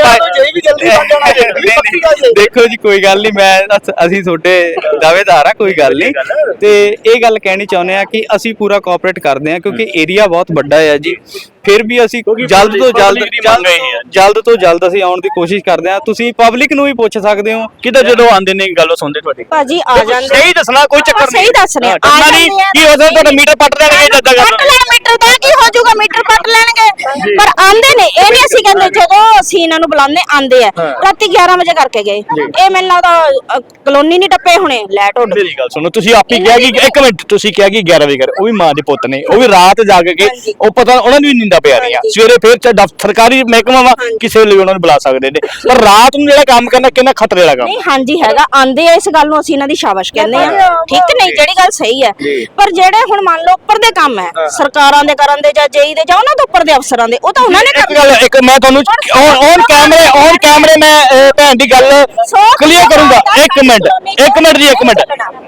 ਦੇਖੋ ਜੀ ਕੋਈ ਗੱਲ ਨਹੀਂ। ਮੈਂ ਅਸ- ਅਸੀਂ ਤੁਹਾਡੇ ਦਾਅਵੇਦਾਰ ਆ ਕੋਈ ਗੱਲ ਨਹੀਂ। ਤੇ ਇਹ ਗੱਲ ਕਹਿਣੀ ਚਾਹੁੰਦੇ ਆ ਕਿ ਅਸੀਂ ਪੂਰਾ ਕੋਆਪਰੇਟ ਕਰਦੇ ਆ ਕਿਉਂਕਿ ਏਰੀਆ ਬਹੁਤ ਵੱਡਾ ਹੈ ਜੀ। ਫਿਰ ਵੀ ਅਸੀਂ ਜਲਦ ਤੋਂ ਜਲਦ। ਜਲਦ ਤੋਂ ਜਲਦ ਅਸੀਂ ਆਉਣ ਦੀ ਕੋਸ਼ਿਸ਼ ਕਰਦੇ ਆ ਤੁਸੀਂ ਪਬਲਿਕ ਨੂੰ ਵੀ ਪੁੱਛ ਸਕਦੇ ਹੋ ਕਿਤੇ ਜਦੋਂ ਆਉਂਦੇ ਨੇ ਗੱਲ ਸੁਣਦੇ ਤੁਹਾਡੀ। ਭਾਜੀ ਆ ਜਾਂਦੇ ਸਹੀ ਦੱਸਣਾ ਕੋਈ ਚੱਕਰ ਆਪਾਂ ਸਹੀ ਦੱਸ ਰਹੇ ਆ। ਨਹੀਂ। ਕੀ ਹੋ ਸਕਦਾ ਤੁਹਾਡਾ ਮੀਟਰ ਪੱਟ ਦੇਣਗੇ ਜਦ ਪੱਟ ਲੈਣ ਮੀਟਰ ਦਾ ਕੀ ਹੋ ਜਾਊਗਾ? ਮੀਟਰ ਪੱਟ ਲੈਣਗੇ। ਪਰ ਆਂਦੇ ਨੇ ਇਹ ਨਹੀਂ ਅਸੀਂ ਕਹਿੰਦੇ ਜਦੋਂ ਅਸੀਂ ਇਹਨਾਂ ਨੂੰ ਬੁਲਾਉਂਦੇ ਆਂਦੇ ਆ। ਰਾਤੀ 11 ਵਜੇ ਕਰਕੇ ਗਏ। ਇਹ ਮੈਨੂੰ ਲੱਗਦਾ ਕਲੋਨੀ ਨਹੀਂ ਟੱਪੇ ਹੋਣੇ ਲੈਟ ਉੱਡ ਮੇਰੀ ਗੱਲ ਸੁਣੋ ਤੁਸੀਂ ਆਪੀ ਕਿਹਾ ਕਿ ਇੱਕ ਮਿੰਟ ਤੁਸੀਂ ਕਿਹਾ ਕਿ 11 ਵਜੇ ਕਰ ਉਹ ਵੀ ਮਾਂ ਦੇ ਪੁੱਤ ਨੇ ਉਹ ਵੀ ਰਾਤ ਜਾਗ ਕੇ। ਉਹ ਪਤਾ ਉਹਨਾਂ ਨੂੰ ਵੀ ਨੀਂਦਾਂ ਪਿਆ ਰਹੀਆਂ। ਸਵੇਰੇ ਫਿਰ ਚਾਹੇ ਦਫ਼- ਸਰਕਾਰੀ ਮਹਿਕਮਾ ਵਾ। ਕਿਸੇ ਲਈ ਉਹਨਾਂ ਨੂੰ ਬੁਲਾ ਸਕਦੇ ਨੇ। ਪਰ ਰਾਤ ਨੂੰ ਜਿਹੜਾ ਕੰਮ ਕਰਨਾ ਕਿੰਨਾ ਖਤਰੇ ਵਾਲਾ ਕੰਮ। ਨਹੀਂ ਹਾਂਜੀ ਹੈਗਾ। ਆਂਦੇ ਆ ਇਸ ਗੱਲ ਨੂੰ ਅਸੀਂ ਇਹਨਾਂ ਦੀ ਸ਼ਾਬਾਸ਼ ਕਹਿੰਦੇ ਆ। ਠੀਕ ਨਹੀਂ ਜਿਹੜੀ ਗੱਲ ਸਹੀ ਹੈ। ਪਰ ਜਿਹੜੇ ਹੁਣ ਮੰਨ ਲਓ ਉੱਪਰ ਦੇ ਕੰਮ ਹੈ ਸਰਕਾਰਾਂ ਦੇ ਕਰਨ ਦੇ ਜਾਂ ਜੇਈ ਦੇ ਜਾਂ ਉਹਨਾਂ ਤੋਂ ਉੱਪਰ ਦੇ ਅਫਸਰਾਂ ਦੇ ਉਹ ਤਾਂ ਉਹਨਾਂ ਨੇ ਇੱਕ ਗੱਲ ਇੱਕ ਮੈਂ ਤੁਹਾਨੂੰ ਔਨ ਕੈਮਰੇ ਔਨ ਕੈਮਰੇ ਮੈਂ ਭੈਣ ਦੀ ਗੱਲ ਕਲੀਅਰ ਕਰੂੰਗਾ। ਇੱਕ ਮਿੰਟ ਇੱਕ ਮਿੰਟ ਜੀ ਇੱਕ ਮਿੰਟ।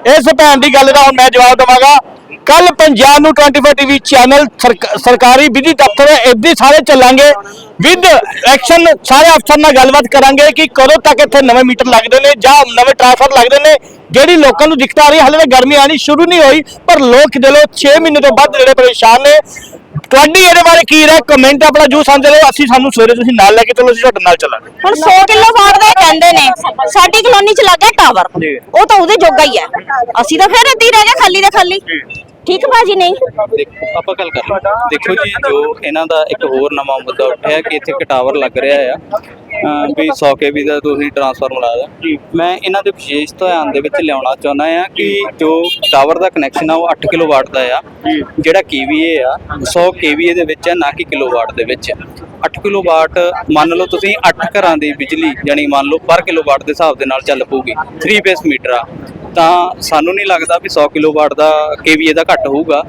ਇਸ ਭੈਣ ਦੀ ਗੱਲ ਦਾ ਹੁਣ ਮੈਂ ਜਵਾਬ ਦਵਾਂਗਾ। ਕੱਲ ਪੰਜਾਬ ਨੂੰ 24 ਟੀਵੀ ਚੈਨਲ ਸਰਕ- ਸਰਕਾਰੀ ਵਿਧੀ ਦਫ਼ਤਰ ਇੱਦਾਂ ਸਾਰੇ ਚੱਲਾਂਗੇ। ਵਿਦ ਐਕਸ਼ਨ ਸਾਰੇ ਅਫਸਰ ਨਾਲ ਗੱਲਬਾਤ ਕਰਾਂਗੇ ਕਿ ਕਦੋਂ ਤੱਕ ਇੱਥੇ ਨਵੇਂ ਮੀਟਰ ਲੱਗਦੇ ਨੇ ਜਾਂ ਨਵੇਂ ਟ੍ਰਾਂਸਫਰ ਲੱਗਦੇ ਨੇ। ਜਿਹੜੀ ਲੋਕਾਂ ਨੂੰ ਦਿੱਕਤ ਆ ਰਹੀ ਹੈ, ਹਾਲੇ ਤਾਂ ਗਰਮੀ ਆਣੀ ਸ਼ੁਰੂ ਨਹੀਂ ਹੋਈ ਪਰ ਲੋਕ ਦਿਲੋਂ 6 ਮਹੀਨੇ ਤੋਂ ਵੱਧ ਜਿਹੜੇ ਪਰੇਸ਼ਾਨ ਨੇ। ਤੁਹਾਡੀ ਇਹਦੇ ਬਾਰੇ ਕੀ ਰਾਏ? ਕਮੈਂਟ ਆਪਣਾ ਜੂ ਸਮਝ ਲਿਓ ਅਸੀਂ ਸਾਨੂੰ ਸਵੇਰੇ ਤੁਸੀਂ ਨਾਲ ਲੈ ਕੇ ਚਲੋ ਅਸੀਂ ਤੁਹਾਡੇ ਨਾਲ ਚੱਲਾਂਗੇ। ਹੁਣ 100 ਕਿਲੋ ਵਾਟ ਦਾ ਕਹਿੰਦੇ ਨੇ ਸਾਡੀ ਕਲੋਨੀ ਚ ਲੱਗਾ ਟਾਵਰ ਉਹ ਤਾਂ ਉਹਦੇ ਜੋਗਾ ਹੀ ਹੈ। ਅਸੀਂ ਤਾਂ ਫਿਰ ਇੱਦਾਂ ਹੀ ਰਹਿ ਗਏ ਖਾਲੀ ਦੇ ਖਾਲੀ। ਠੀਕ ਭਾਜੀ, ਨਹੀਂ? ਦੇਖੋ ਆਪਾਂ ਗੱਲ ਕਰ ਲਓ ਦੇਖੋ ਜੀ, ਜੋ ਇਹਨਾਂ ਦਾ ਇੱਕ ਹੋਰ ਨਵਾਂ ਮੁੱਦਾ ਉੱਠਿਆ ਕਿ ਇੱਥੇ ਇੱਕ ਟਾਵਰ ਲੱਗ ਰਿਹਾ ਆ। ਅਮ ਵੀ 100 ਕੇਵੀ ਦਾ ਤੁਸੀਂ ਟਰਾਂਸਫਾਰਮਰ ਲਾਇਆ ਮੈਂ ਇਹਨਾਂ ਦੇ ਵਿਸ਼ੇਸ਼ ਧਿਆਨ ਦੇ ਵਿੱਚ ਲਿਆਉਣਾ ਚਾਹੁੰਦਾ ਆ ਕਿ ਜੋ ਟਾਵਰ ਦਾ ਕਨੈਕਸ਼ਨ ਆ, ਉਹ 8 ਕਿਲੋਵਾਟ ਦਾ ਆ। ਜਿਹੜਾ ਕੇਵੀਏ ਆ 100 ਕੇਵੀਏ ਦੇ ਵਿੱਚ ਆ, ਨਾ ਕਿ ਕਿਲੋਵਾਟ ਦੇ ਵਿੱਚ 8 ਕਿਲੋਵਾਟ ਮੰਨ ਲਓ ਤੁਸੀਂ 8 ਘਰਾਂ ਦੀ ਬਿਜਲੀ, ਯਾਨੀ ਮੰਨ ਲਓ ਪਰ ਕਿਲੋਵਾਟ ਦੇ ਹਿਸਾਬ ਦੇ ਨਾਲ ਚੱਲ ਪਊਗੀ। 3 ਫੇਸ ਮੀਟਰ ਆ। ਤਾਂ ਸਾਨੂੰ ਨਹੀਂ ਲੱਗਦਾ ਵੀ 100 ਕਿਲੋਵਾਟ ਦਾ ਕੇਵੀਏ ਦਾ ਘੱਟ ਹੋਊਗਾ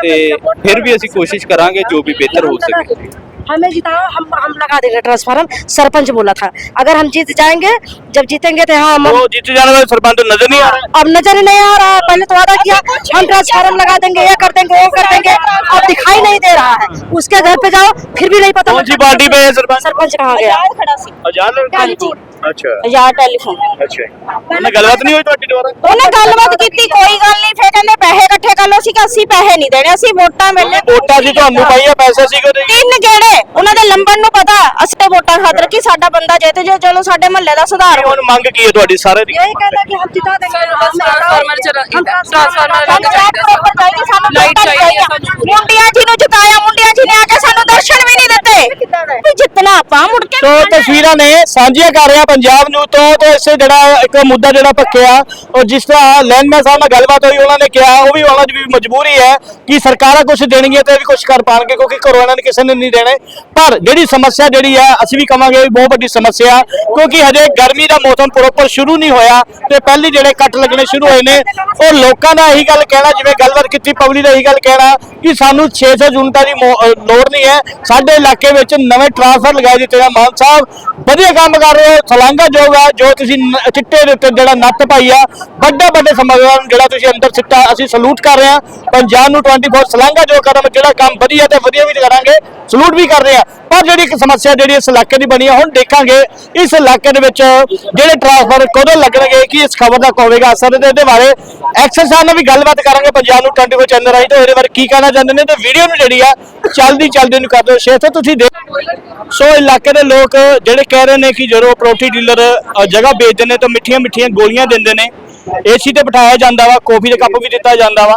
ਤੇ ਫਿਰ ਵੀ ਅਸੀਂ ਕੋਸ਼ਿਸ਼ ਕਰਾਂਗੇ ਜੋ ਵੀ ਬਿਹਤਰ ਹੋ ਸਕੇ हमें जिताओ हम हम लगा देंगे ट्रांसफार्म सरपंच बोला था अगर हम जीत जाएंगे जब जीतेंगे तो हाँ हम ਉਹ ਜਿੱਤ ਜਾਣ ਵਾਲੇ ਸਰਪੰਚ ਨੂੰ ਨਜ਼ਰ ਨਹੀਂ ਆ ਰਿਹਾ अब नजर ही नहीं आ रहा है पहले तो वादा किया हम ट्रांसफार्म लगा देंगे ये कर देंगे वो कर देंगे अब दिखाई नहीं दे रहा है उसके घर पे जाओ फिर भी नहीं पता कौन सी पार्टी पे है सरपंच? सरपंच कहाँ गया ਅੱਛਾ। ਜਾਂ ਟੈਲੀਫੋਨ ਅੱਛਾ ਉਹਨਾਂ ਗੱਲਬਾਤ ਨਹੀਂ ਹੋਈ ਤੁਹਾਡੀ ਦੁਆਰਾ ਉਹਨੇ ਗੱਲਬਾਤ ਕੀਤੀ ਕੋਈ ਗੱਲ ਨਹੀਂ। ਫੇਰ ਕਹਿੰਦੇ ਪੈਸੇ ਇਕੱਠੇ ਕਰ ਲਓ। ਸੀ ਕਿ ਅਸੀਂ ਪੈਸੇ ਨਹੀਂ ਦੇਣੇ ਅਸੀਂ ਵੋਟਾਂ ਮਿਲਣੇ ਵੋਟਾਂ ਸੀ ਤੁਹਾਨੂੰ ਪਾਈਆਂ ਪੈਸੇ ਸੀ ਕਿ ਤਿੰਨ ਗੇੜੇ ਉਹਨਾਂ ਦੇ ਲੰਬਣ ਨੂੰ ਪਤਾ ਅਸੀਂ ਵੋਟਾਂ ਖਾਤਰ ਕਿ ਸਾਡਾ ਬੰਦਾ ਜੇ ਜੇ ਚਲੋ ਸਾਡੇ ਮਹੱਲੇ ਦਾ ਸੁਧਾਰ ਹੁਣ ਮੰਗ ਕੀ ਹੈ ਤੁਹਾਡੀ? ਸਾਰੇ ਦੀ ਇਹ ਕਹਿੰਦਾ ਕਿ ਹਮ ਜਿਤਾ ਦੇਂਗੇ ਟ੍ਰਾਂਸਫਾਰਮਰ ਚ ਸਾਨੂੰ ਮੁੰਡਿਆਂ ਜੀ ਨੂੰ ਜਿਤਾਇਆ ਮੁੰਡਿਆਂ ਜੀ ਨੇ ਆ ਕੇ ਸਾਨੂੰ ਦਰਸ਼ਨ ਵੀ ਨਹੀਂ ਦਿੱਤੇ। ਜਿੱਤਣਾ ਆਪਾਂ ਮੁੜ ਕੇ ਸੋ ਤਸਵੀਰਾਂ ਨੇ ਸਾਂਝੀਆਂ ਕਰ ਰਿਹਾ ਪੰਜਾਬ ਨੂੰ। ਤੋਂ ਤੇ ਇਸੇ ਜਿਹੜਾ ਇੱਕ ਮੁੱਦਾ ਜਿਹੜਾ ਪੱਕਿਆ ਔਰ ਜਿਸ ਤਰ੍ਹਾਂ ਲੈਂਡਮੈਨ ਸਾਹਿਬ ਨਾਲ ਗੱਲਬਾਤ ਹੋਈ ਉਹਨਾਂ ਨੇ ਕਿਹਾ ਉਹ ਵੀ ਉਹਨਾਂ ਦੀ ਵੀ ਮਜਬੂਰੀ ਹੈ ਕਿ ਸਰਕਾਰਾਂ ਕੁਝ ਦੇਣਗੀਆਂ ਤੇ ਇਹ ਵੀ ਕੁਝ ਕਰ ਪਾਣਗੇ ਕਿਉਂਕਿ ਘਰੋਂ ਇਹਨਾਂ ਨੇ ਕਿਸੇ ਨੇ ਨਹੀਂ ਦੇਣੇ। ਪਰ ਜਿਹੜੀ ਸਮੱਸਿਆ ਜਿਹੜੀ ਹੈ ਅਸੀਂ ਵੀ ਕਵਾਂਗੇ ਵੀ ਬਹੁਤ ਵੱਡੀ ਸਮੱਸਿਆ ਕਿਉਂਕਿ ਹਜੇ ਗਰਮੀ ਦਾ ਮੌਸਮ ਪ੍ਰੋਪਰ ਸ਼ੁਰੂ ਨਹੀਂ ਹੋਇਆ ਤੇ ਪਹਿਲੀ ਜਿਹੜੇ ਕੱਟ ਲੱਗਣੇ ਸ਼ੁਰੂ ਹੋਏ ਨੇ ਉਹ ਲੋਕਾਂ ਦਾ ਇਹੀ ਗੱਲ ਕਹਿਣਾ ਜਿਵੇਂ ਗੱਲਬਾਤ ਕੀਤੀ ਪਬਲਿਕ ਦਾ ਇਹੀ ਗੱਲ ਕਹਿਣਾ ਕਿ ਸਾਨੂੰ 600 ਯੂਨਿਟਾਂ ਦੀ ਲੋੜ ਨਹੀਂ ਹੈ। ਸਾਡੇ ਇਲਾਕੇ ਵਿੱਚ ਨਵੇਂ ਟ੍ਰਾਂਸਫਰ ਲਗਾਏ ਦਿੱਤੇ ਆ ਮਾਨ ਸਾਹਿਬ ਵਧੀਆ ਕੰਮ ਕਰ ਰਹੇ ਹੋ ਸਲਾਂਗਾ ਜੋਗ ਆ ਜੋ ਤੁਸੀਂ ਚਿੱਟੇ ਦੇ ਉੱਤੇ ਜਿਹੜਾ ਨੱਤ ਪਾਈ ਆ, ਵੱਡੇ ਵੱਡੇ ਸਮਾਗਮ ਜਿਹੜਾ ਤੁਸੀਂ ਅੰਦਰ ਸਿੱਟਾ, ਅਸੀਂ ਸਲੂਟ ਕਰ ਰਹੇ ਆ ਪੰਜਾਬ ਨੂੰ 24 ਸਲਾਂਗਾ ਜੋ ਕਦਮ, ਜਿਹੜਾ ਕੰਮ ਵਧੀਆ ਤੇ ਵਧੀਆ ਵੀ ਕਰਾਂਗੇ ਸਲੂਟ ਵੀ ਕਰ ਰਹੇ ਆ ਪਰ ਜਿਹੜੀ ਇੱਕ ਸਮੱਸਿਆ ਜਿਹੜੀ ਇਸ ਇਲਾਕੇ ਦੀ ਬਣੀ ਆ, ਹੁਣ ਦੇਖਾਂਗੇ, ਇਸ ਇਲਾਕੇ ਦੇ ਵਿੱਚ ਜਿਹੜੇ ਟ੍ਰਾਂਸਫਰ ਕਦੋਂ ਲੱਗਣਗੇ, ਕਿ ਇਸ ਖਬਰ ਦਾ ਹੋਵੇਗਾ, ਅਸਰ ਤੇ ਇਹਦੇ ਬਾਰੇ ਐਕਸ਼ਨ ਸਾਹਿਬ ਨਾਲ ਵੀ ਗੱਲਬਾਤ ਕਰਾਂਗੇ ਪੰਜਾਬ ਨੂੰ 24 ਚੈਨਲ ਰਾਹੀਂ ਤੇ ਇਹਦੇ ਬਾਰੇ ਕੀ ਕਹਿਣਾ ਚਾਹੁੰਦੇ ਨੇ, ਤੇ ਵੀਡੀਓ ਨੂੰ ਜਿਹੜੀ ਆ, ਚੱਲਦੀ ਚੱਲਦੀ ਨੂੰ ਕਰ ਦਿਓ। ਸ਼ੇਅਰ ਤੇ ਤੁਸੀਂ ਦੇਖ ਸੋ ਇਲਾਕੇ ਦੇ ਲੋਕ ਜਿਹੜੇ ਕਹਿ ਰਹੇ ਨੇ ਕਿ ਜਦੋਂ ਪ੍ਰੋਪਰਟੀ ਡੀਲਰ ਜਗ੍ਹਾ ਵੇਚਦੇ ਨੇ ਤਾਂ ਮਿੱਠੀਆਂ ਮਿੱਠੀਆਂ ਗੋਲੀਆਂ ਦਿੰਦੇ ਨੇ। ਏਸੀ ਤੇ ਬਿਠਾਇਆ ਜਾਂਦਾ ਵਾ ਕਾਫੀ ਦੇ ਕੱਪ ਵੀ ਦਿੱਤਾ ਜਾਂਦਾ ਵਾ।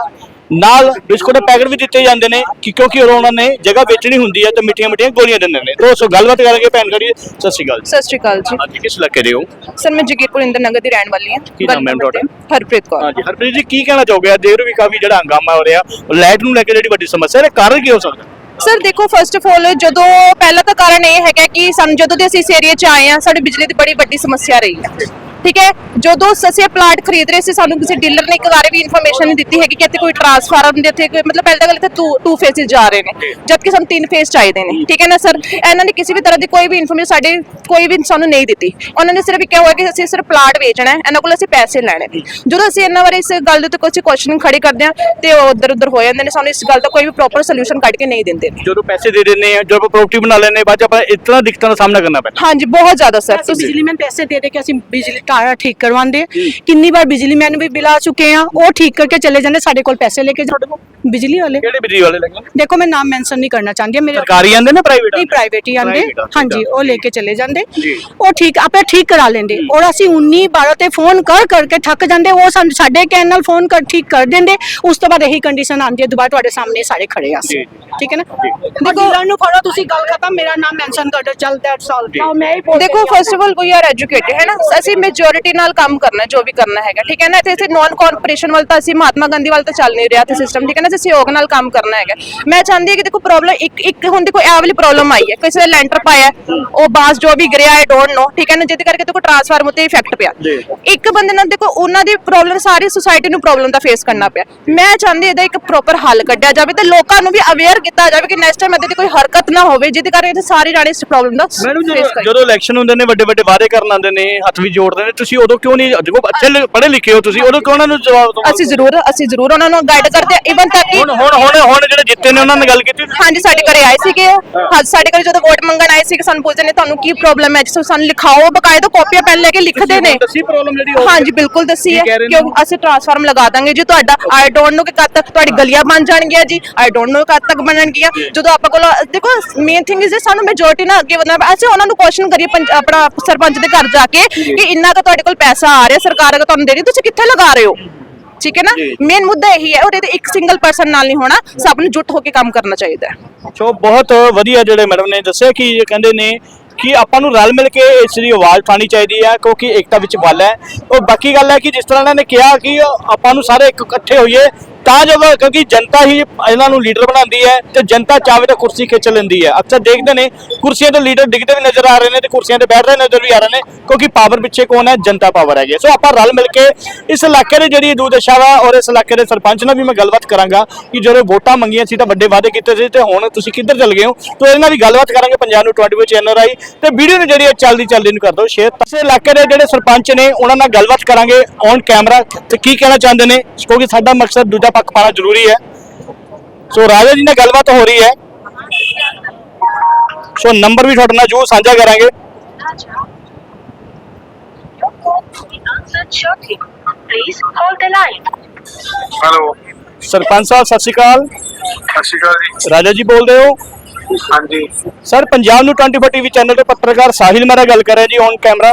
ਨਾਲ ਬਿਸਕੁਟ ਦੇ ਪੈਕਟ ਵੀ ਦਿੱਤੇ ਜਾਂਦੇ ਨੇ ਕਿ ਕਿਉਂਕਿ ਉਹਨਾਂ ਨੇ ਜਗ੍ਹਾ ਵੇਚਣੀ ਹੁੰਦੀ ਹੈ ਤਾਂ ਮਿੱਠੀਆਂ ਮਿੱਠੀਆਂ ਗੋਲੀਆਂ ਦਿੰਦੇ ਨੇ। ਤੋਂ ਸੋ ਗੱਲਬਾਤ ਕਰਾਂਗੇ ਭੈਣ ਕਰੀ ਸਤਿ ਸ਼੍ਰੀ ਅਕਾਲ ਸਤਿ ਸ਼੍ਰੀ ਅਕਾਲ ਜੀ। ਅੱਜ ਕਿਸ ਇਲਾਕੇ ਦੇ ਹੋ? ਸਰ ਮੈਂ ਜਗੀਰਪੁਰ ਇੰਦਰ ਨਗਰ ਦੀ ਰਹਿਣ ਵਾਲੀ ਹਾਂ। ਕੀ ਨਾਮ ਹੈ ਤੁਹਾਡਾ? ਹਰਪ੍ਰੀਤ ਕੌਰ। ਹਾਂਜੀ ਹਰਪ੍ਰੀਤ ਜੀ ਕੀ ਕਹਿਣਾ ਚਾਹੋਗੇ? ਦੇਰ ਵੀ ਕਾਫੀ ਜਿਹੜਾ ਹੰਗਾਮਾ ਹੋ ਰਿਹਾ। ਲਾਈਟ ਨੂੰ ਲੈ ਕੇ ਜਿਹੜੀ ਵੱਡੀ ਸਮੱਸਿਆ ਹੈ ਕਾਰਨ ਕੀ ਹੋ ਸਕਦਾ? ਸਰ, ਦੇਖੋ ਫਸਟ ਆਫ ਆਲ ਜਦੋਂ ਪਹਿਲਾ ਤਾਂ ਕਾਰਨ ਇਹ ਹੈਗਾ ਕਿ ਸਾਨੂੰ ਜਦੋਂ ਦੇ ਅਸੀਂ ਇਸ ਏਰੀਆ 'ਚ ਆਏ ਹਾਂ, ਸਾਡੀ ਬਿਜਲੀ ਦੀ ਬੜੀ ਵੱਡੀ ਸਮੱਸਿਆ ਰਹੀ ਹੈ। ਠੀਕ ਹੈ? ਜਦੋਂ ਅਸੀਂ ਇਹ ਪਲਾਟ ਖਰੀਦ ਰਹੇ ਸੀ, ਸਾਨੂੰ ਕਿਸੇ ਡੀਲਰ ਨੇ ਇੱਕ ਵਾਰ ਵੀ ਇਨਫੋਰਮੇਸ਼ਨ ਨਹੀਂ ਦਿੱਤੀ ਹੈਗੀ ਕਿ ਇੱਥੇ ਕੋਈ ਟਰਾਂਸਫਾਰਮ ਦੇ ਇੱਥੇ ਕੋਈ ਮਤਲਬ ਪਹਿਲਾਂ ਗੱਲ ਇੱਥੇ ਟੂ ਟੂ ਫੇਸਿਸ ਜਾ ਰਹੇ ਨੇ, ਜਦਕਿ ਸਾਨੂੰ ਤਿੰਨ ਫੇਸ ਚਾਹੀਦੇ ਨੇ। ਠੀਕ ਹੈ ਨਾ, ਸਰ? ਇਹਨਾਂ ਨੇ ਕਿਸੇ ਵੀ ਤਰ੍ਹਾਂ ਦੀ ਕੋਈ ਵੀ ਇਨਫੋਰਮੇਸ਼ਨ ਸਾਡੇ ਕੋਈ ਵੀ ਸਾਨੂੰ ਨਹੀਂ ਦਿੱਤੀ। ਉਹਨਾਂ ਨੇ ਸਿਰਫ ਇਹ ਕਿਹਾ ਹੋਇਆ ਕਿ ਅਸੀਂ ਸਿਰਫ ਪਲਾਟ ਵੇਚਣਾ ਹੈ ਇਹਨਾਂ ਕੋਲ ਅਸੀਂ ਪੈਸੇ ਲੈਣੇ ਨੇ। ਜਦੋਂ ਅਸੀਂ ਇਹਨਾਂ ਬਾਰੇ ਇਸ ਗੱਲ ਦੇ ਉੱਤੇ ਕੁਝ ਕੁਐਸਚਨ ਖੜੇ ਕਰਦੇ ਹਾਂ ਤੇ ਉਹ ਉੱਧਰ ਉੱਧਰ ਹੋ ਜਾਂਦੇ ਨੇ ਸਾਨੂੰ ਇਸ ਗੱਲ ਦਾ ਕੋਈ ਵੀ ਪ੍ਰੋਪਰ ਸੋਲੂਸ਼ਨ ਕੱਢ ਕੇ ਨਹੀਂ ਦਿੰਦੇ ਨੇ। ਜਦੋਂ ਪੈਸੇ ਦੇ ਦਿੰਦੇ ਆ ਜਦੋਂ ਪ੍ਰਾਪਰਟੀ ਬਣਾ ਲੈਂਦੇ ਬਾਅਦ ਚ ਆਪਾਂ ਇਤਨਾ ਦਿੱਕਤਾਂ ਦਾ ਸਾਹਮਣਾ ਕਰਨਾ ਪੈਂਦਾ। ਹਾਂਜੀ ਬਹੁਤ ਜ਼ਿਆਦਾ ਸਰ ਤੁਸੀਂ ਬਿਜਲੀ ਮੈਨ ਪੈਸੇ ਦੇ ਦੇ ਕੇ ਅਸੀਂ ਬਿਜਲੀ ਤਾਰਾਂ ਠੀਕ ਕਰਵਾਉਂਦੇ ਕਿੰਨੀ ਵਾਰ ਬਿਜਲੀ ਮੈਨ ਵੀ ਬਿਲਾ ਚੁੱਕੇ ਆ ਉਹ ਠੀਕ ਕਰਕੇ ਚਲੇ ਜਾਂਦੇ ਸਾਡੇ ਕੋਲ ਪੈਸੇ ਲੈ ਕੇ ਤੁਹਾਡੇ ਕੋਲ ਬਿਜਲੀ ਵਾਲੇ। ਕਿਹੜੇ ਬਿਜਲੀ ਵਾਲੇ ਲੱਗੇ ਦੇਖੋ ਮੈਂ ਨਾਮ ਮੈਂਸ਼ਨ ਨਹੀਂ ਕਰਨਾ ਚਾਹੁੰਦੀ ਮੇਰੇ ਸਰਕਾਰੀ ਆਂਦੇ ਨੇ ਪ੍ਰਾਈਵੇਟ ਨਹੀਂ ਪ੍ਰਾਈਵੇਟ ਹੀ ਆਂਦੇ ਆ, ਹਾਂਜੀ ਆ। ਉਹ ਲੈ ਕੇ ਚਲੇ ਜਾਂਦੇ ਜੀ। ਉਹ ਠੀਕ ਆਪੇ ਠੀਕ ਕਰਾ ਲੈਂਦੇ। ਔਰ ਅਸੀਂ 19 12 ਤੇ ਫੋਨ ਕਰ ਕਰਕੇ ਥੱਕ ਜਾਂਦੇ ਉਹ ਸਾਨੂੰ ਸਾਡੇ ਕਹਿਣ ਨਾਲ ਫੋਨ ਕਰ ਠੀਕ ਕਰ ਦਿੰਦੇ। ਉਸ ਤੋਂ ਬਾਅਦ ਇਹੀ ਕੰਡੀਸ਼ਨ ਆਉਂਦੀ ਹੈ ਦੁਬਾਰਾ ਤੁਹਾਡੇ ਸਾਹਮਣੇ ਸਾਰੇ ਖੜੇ ਆ ਠੀਕ ਹੈ ਨਾ? ਦੇਖੋ ਨੂੰ ਫੜੋ ਤੁਸੀਂ ਗੱਲ ਖਤਮ ਮੇਰਾ ਨਾਮ ਮੈਂਸ਼ਨ ਕਰ ਦਿਓ ਚੱਲ ਦੈਟਸ ਆਲ ਤਾਂ ਮੈਂ ਹੀ ਬੋਲ ਦੇਖੋ first of all we are educated ਹੈ ਨਾ? ਅਸੀਂ ਮੈਜੋਰਿਟੀ ਨਾਲ ਕੰਮ ਕਰਨਾ ਜੋ ਵੀ ਕਰਨਾ ਹੈਗਾ ਠੀਕ ਹੈ ਨਾ? ਤੇ ਅਸੀਂ ਨਾਨ ਕਾਰਪੋਰੇਸ਼ਨ ਵੱਲ ਤਾਂ ਅਸੀਂ ਮਹਾਤਮਾ ਗਾਂਧੀ ਵੱਲ ਤਾਂ ਚੱਲ ਨਹੀਂ ਰਿਹਾ ਤੇ ਸਿਸਟਮ ਠੀਕ ਹੈ ਨਾ? ਅਸੀਂ ਸਹਿਯੋਗ ਨਾਲ ਕੰਮ ਕਰਨਾ ਹੈਗਾ। ਮੈਂ ਚਾਹੁੰਦੀ ਹਾਂ ਕਿ ਦੇਖੋ ਪ੍ਰੋਬਲਮ ਇੱਕ ਇੱਕ ਹੁਣ ਦੇਖੋ ਇਹ ਵਾਲੀ ਪ੍ਰੋਬਲਮ ਆਈ ਹੈ। ਕਿਸੇ ਦਾ ਲੈਂਟਰ ਪਾਇਆ ਉਹ ਬਾਸ ਜੋ ਵੀ ਗਿਰਿਆ ਆਈ ਡੋਨਟ ਨੋ ਠੀਕ ਹੈ ਨਾ? ਜਿਹਦੇ ਕਰਕੇ ਦੇਖੋ ਟ੍ਰਾਂਸਫਾਰਮ ਉੱਤੇ ਇਫੈਕਟ ਪਿਆ। ਇੱਕ ਬੰਦੇ ਨਾਲ ਦੇਖੋ ਉਹਨਾਂ ਦੀ ਪ੍ਰੋਬਲਮ ਸਾਰੀ ਸੁਸਾਇਟੀ ਨੂੰ ਪ੍ਰੋਬਲਮ ਦਾ ਫੇਸ ਕਰਨਾ ਪਿਆ। ਮੈਂ ਚਾਹੁੰਦੀ ਇਹਦਾ ਇੱਕ ਪ੍ਰੋਪਰ ਹੱਲ ਕੱਢਿਆ ਜਾਵੇ ਤੇ ਲੋਕਾਂ ਨੂੰ ਵੀ ਅਵੇਅਰ ਕੀਤਾ ਜਾਵੇ ਕਿ ਨੈਕਸਟ ਟਾਈਮ ਇਹਦੇ ਦੀ ਕੋਈ ਹਰਕਤ ਨਾ ਹੋਵੇ ਜਿਹਦੇ ਕਰਕੇ ਇੱਥੇ ਸਾਰੇ ਜਾਣੇ ਇਸ ਪ੍ਰੋਬਲਮ ਦਾ। ਜਦੋਂ ਇਲੈਕਸ਼ਨ ਹੁੰਦੇ ਨੇ ਵੱਡੇ ਵੱਡੇ ਵਾਅਦੇ ਕਰਨ ਆਉਂਦੇ ਨੇ ਹੱਥ ਵੀ ਜੋੜਦੇ ਨੇ ਤੁਸੀਂ ਉਦੋਂ ਕਿਉਂ ਨਹੀਂ ਦੇਖੋ ਅੱਛੇ ਪੜ੍ਹੇ ਲਿਖੇ ਹੋ ਤੁਸੀਂ ਉਦੋਂ ਕਿਉਂ ਉਹਨਾਂ ਨੂੰ ਜਵਾਬ ਦਿਓ ਅਸੀਂ ਜ਼ਰੂਰ ਅਸੀਂ ਜ਼ਰੂਰ ਉਹਨਾਂ ਨੂੰ ਗਾਈਡ ਕਰਦੇ ਇਵਨ ਤੱਕ ਕਿ ਹੁਣ ਹੁਣ ਹੁਣ ਹੁਣ ਜਿਹੜੇ ਜਿੱਤੇ ਨੇ ਉਹਨਾਂ ਨਾਲ ਗੱਲ ਕੀਤੀ ਹਾਂਜੀ ਸਾਡੇ ਘਰੇ ਆਏ ਸੀਗੇ। ਹਾਂ। ਸਾਡੇ ਘਰੇ ਜਦੋਂ ਵੋਟ ਮੰਗਣ ਆਏ ਸੀ ਕਿ ਸਾਨੂੰ ਪੁੱਛਦੇ ਨੇ ਤੁਹਾਨੂੰ ਕੀ ਪ੍ਰੋਬਲਮ ਹੈ ਜਿਸ ਸਾਨੂੰ ਲਿਖਾਓ ਬਕਾਇਦਾ ਕਾਪੀਆਂ ਪੈਨ ਲੈ ਕੇ ਲਿਖਦੇ ਨੇ। ਦੱਸੀ ਪ੍ਰੋਬਲਮ ਜਿਹੜੀ ਹੋ ਹਾਂਜੀ ਬਿਲਕੁਲ ਦੱਸੀ ਹੈ ਕਿਉਂ ਅਸੀਂ ਟ੍ਰਾਂਸਫਾਰਮ ਲਗਾ ਦਾਂਗੇ ਜੀ ਤੁਹਾਡਾ ਆਈ ਡੋਨਟ ਨੋ ਕਿ ਕਦ ਤੱਕ ਤੁਹਾਡੀ ਗਲੀਆਂ ਬਣ ਜਾਣਗੀਆਂ ਜੀ ਆਈ ਡੋਨਟ ਨੋ ਕਦ ਤੱਕ ਬਣਨਗੀਆਂ। ਜਦੋਂ ਆਪਾਂ ਕੋਲ ਦੇਖੋ ਮੇਨ ਥਿੰਗ ਇਜ਼ ਸਾਨੂੰ ਮੈਜੋਰਟੀ ਨਾਲ ਅੱਗੇ ਵਧਣਾ ਅਸੀਂ ਉਹਨਾਂ ਨੂੰ ਕੁਐਸਚਨ ਕਰੀਏ ਆਪਣਾ ਸਰਪੰਚ ਦੇ ਘਰ ਜਾ ਕੇ ਕਿ ਇੰਨਾ ਕੁ ਤੁਹਾਡੇ ਕੋਲ ਪੈਸਾ ਆ ਰਿਹਾ ਸਰਕਾਰ ਅਗਰ ਤੁਹਾਨੂੰ ਦੇ ਰਹੀ ਤੁਸੀਂ ਕਿੱਥੇ ਲਗਾ ਰਹੇ ਹੋ? ਠੀਕ ਹੈ ਨਾ? ਮੇਨ ਮੁੱਦਾ ਇਹੀ ਹੈ ਔਰ ਇਹਦੇ ਇੱਕ ਸਿੰਗਲ ਪਰਸਨ ਨਾਲ ਨਹੀਂ ਹੋਣਾ ਸਭ ਨੂੰ ਜੁੱਟ ਹੋ ਕੇ ਕੰਮ ਕਰਨਾ ਚਾਹੀਦਾ ਹੈ। ਸੋ ਬਹੁਤ ਵਧੀਆ ਜਿਹੜੇ ਮੈਡਮ ਨੇ ਦੱਸਿਆ ਕਿ ਇਹ ਕਹਿੰਦੇ ਨੇ ਕਿ ਆਪਾਂ ਨੂੰ ਰਲ ਮਿਲ ਕੇ ਇਸ ਦੀ ਆਵਾਜ਼ ਉਠਾਉਣੀ ਚਾਹੀਦੀ ਹੈ? ਕਿਉਂਕਿ ਏਕਤਾ ਵਿੱਚ ਬਲ ਹੈ। ਉਹ ਬਾਕੀ ਗੱਲ ਹੈ ਕਿ ਜਿਸ ਤਰ੍ਹਾਂ ਇਹਨਾਂ ਨੇ ਕਿਹਾ ਕਿ ਆਪਾਂ ਨੂੰ ਸਾਰੇ ਇੱਕ ਇਕੱਠੇ ਹੋਈਏ ਤਾਂ ਜਦੋਂ ਕਿਉਂਕਿ ਜਨਤਾ ਹੀ ਇਹਨਾਂ ਨੂੰ ਲੀਡਰ ਬਣਾਉਂਦੀ ਹੈ ਤੇ ਜਨਤਾ ਚਾਹਵੇ ਤਾਂ ਕੁਰਸੀ ਖਿੱਚ ਲੈਂਦੀ ਹੈ। ਅਕਸਰ ਦੇਖਦੇ ਨੇ, ਕੁਰਸੀਆਂ ਤੇ ਲੀਡਰ ਡਿੱਗਦੇ ਵੀ ਨਜ਼ਰ ਆ ਰਹੇ ਨੇ ਤੇ ਕੁਰਸੀਆਂ ਤੇ ਬੈਠ ਰਹੇ ਨਜ਼ਰ ਵੀ ਆ ਰਹੇ ਨੇ, ਕਿਉਂਕਿ ਪਾਵਰ ਪਿੱਛੇ ਕੌਣ ਹੈ? ਜਨਤਾ ਪਾਵਰ ਹੈਗੇ ਸੋ ਆਪਾਂ ਰਲ ਮਿਲ ਕੇ ਇਸ ਇਲਾਕੇ ਦੇ ਜਿਹੜੀ ਦੂਦਸ਼ਾ ਵਾ ਔਰ ਇਸ ਇਲਾਕੇ ਦੇ ਸਰਪੰਚ ਨਾਲ ਵੀ ਮੈਂ ਗੱਲਬਾਤ ਕਰਾਂਗਾ ਕਿ ਜਦੋਂ ਵੋਟਾਂ ਮੰਗੀਆਂ ਸੀ ਤਾਂ ਵੱਡੇ ਵਾਅਦੇ ਕੀਤੇ ਸੀ ਤੇ ਹੁਣ ਤੁਸੀਂ ਕਿੱਧਰ ਚਲ ਗਏ ਹੋ? ਤੋਂ ਇਹਨਾਂ ਨਾਲ ਵੀ ਗੱਲਬਾਤ ਕਰਾਂਗੇ ਪੰਜਾਬ ਨੂੰ 24 ਚੈਨਲ ਰਾਈ ਤੇ ਵੀਡੀਓ ਨੂੰ ਜਿਹੜੀ ਚੱਲਦੀ ਚੱਲਦੀ ਨੂੰ ਕਰ ਦਿਓ ਸ਼ੇਅਰ ਇਸ ਇਲਾਕੇ ਦੇ ਜਿਹੜੇ ਸਰਪੰਚ ਨੇ ਉਹਨਾਂ ਨਾਲ ਗੱਲਬਾਤ ਕਰਾਂਗੇ ਔਨ ਕੈਮਰਾ ਤੇ ਕੀ ਕਹਿਣਾ ਚਾਹੁੰਦੇ ਨੇ? ਕਿਉਂਕਿ ਸਾਡਾ ਮਕਸਦ ਦੂਜਾ ਪੱਖ ਪਾਣਾ ਜ਼ਰੂਰੀ ਹੈ। ਸੋ ਰਾਜਾ ਜੀ ਨਾਲ ਗੱਲਬਾਤ ਹੋ ਰਹੀ ਹੈ। ਸੋ ਨੰਬਰ ਵੀ ਤੁਹਾਡੇ ਨਾਲ ਜੂ ਸਾਂਝਾ ਕਰਾਂਗੇ. ਹੈਲੋ। ਸਰਪੰਚ ਸਾਹਿਬ ਸਤਿ ਸ਼੍ਰੀ ਅਕਾਲ। ਸਤਿ ਸ਼੍ਰੀ ਅਕਾਲ ਜੀ। ਰਾਜਾ ਜੀ ਬੋਲਦੇ ਹੋ? ਹਾਂਜੀ। ਸਰ ਪੰਜਾਬ ਨੂੰ 24 ਟੀਵੀ ਚੈਨਲ ਦੇ ਪੱਤਰਕਾਰ ਸਾਹਿਲ ਮੇਰਾ ਗੱਲ ਕਰ ਰਿਹਾ ਜੀ ਔਨ ਕੈਮਰਾ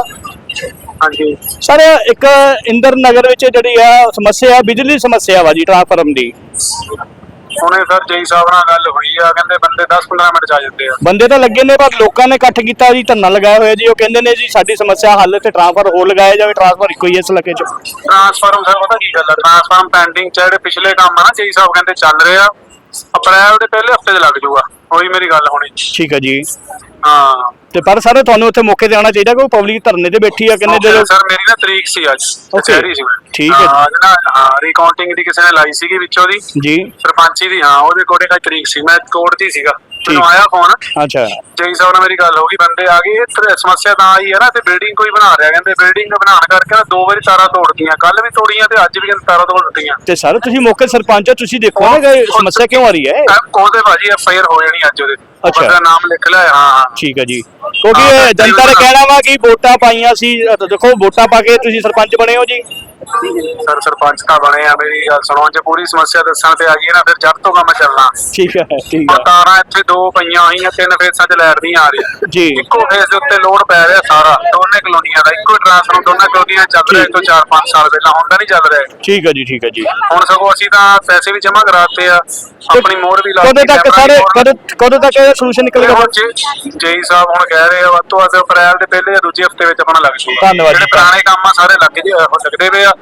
ਹਾਂਜੀ। ਸਰ ਇੱਕ ਇੰਦਰ ਨਗਰ ਵਿੱਚ ਜਿਹੜੀ ਆ ਸਮੱਸਿਆ ਬਿਜਲੀ ਦੀ ਸਮੱਸਿਆ ਵਾ ਜੀ ਟ੍ਰਾਂਸਫਾਰਮ ਦੀ। ਹੁਣੇ ਸਰ ਜੈ ਸਾਹਿਬ ਨਾਲ ਗੱਲ ਹੋਈ ਆ ਕਹਿੰਦੇ ਬੰਦੇ 10-15 ਮਿੰਟ ਚ ਆ ਜਾਂਦੇ ਆ। ਬੰਦੇ ਤਾਂ ਲੱਗੇ ਨੇ ਪਰ ਲੋਕਾਂ ਨੇ ਇਕੱਠ ਕੀਤਾ ਜੀ ਧਰਨਾ ਲਗਾਇਆ ਹੋਇਆ ਜੀ। ਉਹ ਕਹਿੰਦੇ ਨੇ ਜੀ ਸਾਡੀ ਸਮੱਸਿਆ ਹੱਲ ਤੇ ਟ੍ਰਾਂਸਫਰ ਹੋਰ ਲਗਾਇਆ ਜਾਵੇ ਟ੍ਰਾਂਸਫਰ ਇੱਕੋ ਹੀ ਹੈ ਇਸ ਇਲਾਕੇ 'ਚ। ਟ੍ਰਾਂਸਫਾਰਮ ਸਰ ਪਤਾ ਕੀ ਗੱਲ ਆ? ਟ੍ਰਾਂਸਫਾਰਮ ਪੈਂਡਿੰਗ ਚ ਜਿਹੜੇ ਪਿਛਲੇ ਕੰਮ ਆ ਨਾ ਜੈ ਸਾਹਿਬ ਕਹਿੰਦੇ ਚੱਲ ਰਹੇ ਆ। ਅਪ੍ਰੈਲ ਦੇ ਪਹਿਲੇ ਹਫ਼ਤੇ 'ਚ ਲੱਗ ਜਾਊਗਾ ਉਹੀ ਮੇਰੀ ਗੱਲ ਹੋਣੀ। ਠੀਕ ਹੈ ਜੀ। ਹਾਂ। ਤੇ ਪਰ ਸਰ ਤੁਹਾਨੂੰ ਉੱਥੇ ਮੌਕੇ ਤੇ ਆਉਣਾ ਚਾਹੀਦਾ ਕਿ ਪਬਲਿਕ ਧਰਨੇ ਤੇ ਬੈਠੀ ਆ ਕਹਿੰਦੇ ਜਦੋਂ ਸਰ ਮੇਰੀ ਨਾ ਤਰੀਕ ਸੀ ਅੱਜ. ਕਚਹਿਰੀ ਸੀ ਮੈਂ। ਠੀਕ ਹੈ। ਹਾਂ, ਨਾ ਹਾਂ ਰੀਕਾਊਂਟਿੰਗ ਦੀ ਕਿਸੇ ਨੇ ਲਾਈ ਸੀਗੀ ਵਿੱਚੋਂ ਦੀ। ਜੀ। ਸਰਪੰਚੀ ਦੀ ਹਾਂ ਉਹਦੇ ਕੋਡੇ ਦਾ ਤਰੀਕ ਸੀ। ਮੈਂ ਕੋਰਟ ਹੀ ਸੀਗਾ। ਮੈਨੂੰ ਆਇਆ ਫੋਨ ਅੱਛਾ। ਜੈ ਸਾਹਿਬ ਨਾਲ ਮੇਰੀ ਗੱਲ ਹੋ ਗਈ ਬੰਦੇ ਆ ਗਏ ਇਹ ਸਮੱਸਿਆ ਤਾਂ ਆਈ ਹੈ ਨਾ ਤੇ ਬਿਲਡਿੰਗ ਕੋਈ ਬਣਾ ਰਿਹਾ ਕਹਿੰਦੇ ਬਿਲਡਿੰਗ ਬਣਾਉਣ ਕਰਕੇ ਨਾ ਦੋ ਵਾਰੀ ਤਾਰਾਂ ਤੋੜਤੀਆਂ ਕੱਲ ਵੀ ਤੋੜੀਆਂ ਤੇ ਅੱਜ ਵੀ ਕਹਿੰਦੇ ਤਾਰਾਂ ਤੋੜ ਦਿੱਤੀਆਂ ਤੇ ਸਰ ਤੁਸੀਂ ਮੌਕੇ ਸਰਪੰਚ ਹੋ ਤੁਸੀਂ ਦੇਖੋ ਨਾ ਕਿ ਸਮੱਸਿਆ ਕਿਉਂ ਆ ਰਹੀ ਹੈ। ਉਹਦੇ ਭਾਜੀ ਐਫ ਆਈ ਆਰ ਹੋ ਜਾਣੀ ਅੱਜ ਉਹਦੇ। ਅੱਛਾ। ਨਾਮ ਲਿਖ ਲਿਆ ਹਾਂ ਹਾਂ। ਠੀਕ ਹੈ ਜੀ। ਕਿਉਂਕਿ ਇਹ ਜਨਤਾ ਦਾ ਕਹਿਣਾ ਵਾ ਕਿ ਵੋਟਾਂ ਪਾਈਆਂ ਸੀ ਦੇਖੋ ਵੋਟਾਂ ਪਾ ਕੇ ਤੁਸੀਂ ਸਰਪੰਚ ਬਣੇ ਹੋ ਜੀ। ਸਰ ਸਰਪੰਚ ਤਾਂ ਬਣੇ ਆ ਮੇਰੀ ਗੱਲ ਸੁਣੋ ਜੇ ਪੂਰੀ ਸਮੱਸਿਆ ਦੱਸਣ ਤੇ ਆ ਗਈ ਨਾ ਫਿਰ ਜੜ ਤੋਂ ਕੰਮ ਚੱਲਣਾ। ਠੀਕ ਹੈ ਠੀਕ ਹੈ। ਤਾਰਾਂ ਇੱਥੇ ਦੋ ਪਈਆਂ ਹੋਈਆਂ ਤਿੰਨ ਫੇਸਾਂ 'ਚ ਲੈਟ ਨਹੀਂ ਆ ਰਹੀ। ਜੀ। ਇੱਕੋ ਫੇਸ ਦੇ ਉੱਤੇ ਲੋਡ ਪੈ ਰਿਹਾ ਸਾਰਾ ਦੋਨੇ ਕਲੋਨੀਆਂ ਦਾ ਇੱਕੋ ਟ੍ਰਾਂਸਫਰ ਦੋਨਾਂ ਕਲੋਨੀਆਂ 'ਚ ਚੱਲ ਰਿਹਾ ਇਹ ਤੋਂ 4-5 ਸਾਲ ਪਹਿਲਾਂ ਹੁਣ ਤਾਂ ਨਹੀਂ ਚੱਲ ਰਿਹਾ। ਠੀਕ ਹੈ ਜੀ ਠੀਕ ਹੈ ਜੀ। ਹੁਣ ਸਗੋਂ ਅਸੀਂ ਤਾਂ ਪੈਸੇ ਵੀ ਜਮ੍ਹਾਂ ਕਰਾਤੇ ਆ ਆਪਣੀ ਮੋਹਰ ਵੀ ਲਾ ਕਦੋਂ ਤੱਕ ਸਾਰੇ ਕਦੋਂ ਕਦੋਂ ਤੱਕ ਇਹ ਸੋਲੂਸ਼ਨ ਨਿਕਲੇਗਾ? ਜੇ ਸਾਹਿਬ ਹੁਣ ਕਹਿ ਰਹੇ ਆ ਵੱਧ ਤੋਂ ਵੱਧ ਅਪ੍ਰੈਲ ਦੇ ਪਹਿਲੇ ਜਾਂ ਦੂਜੇ ਹਫ਼ਤੇ ਵਿੱਚ ਆਪਣਾ ਲੱਗ ਜੂਗਾ ਧੰਨਵਾਦ ਜੀ। ਜਿਹੜੇ ਪੁਰਾਣੇ ਕੰਮ ਆ ਸਾਰੇ ਲੱਗ ਜੇ ਹੋ ਸਕਦੇ ਵੇ ਆ।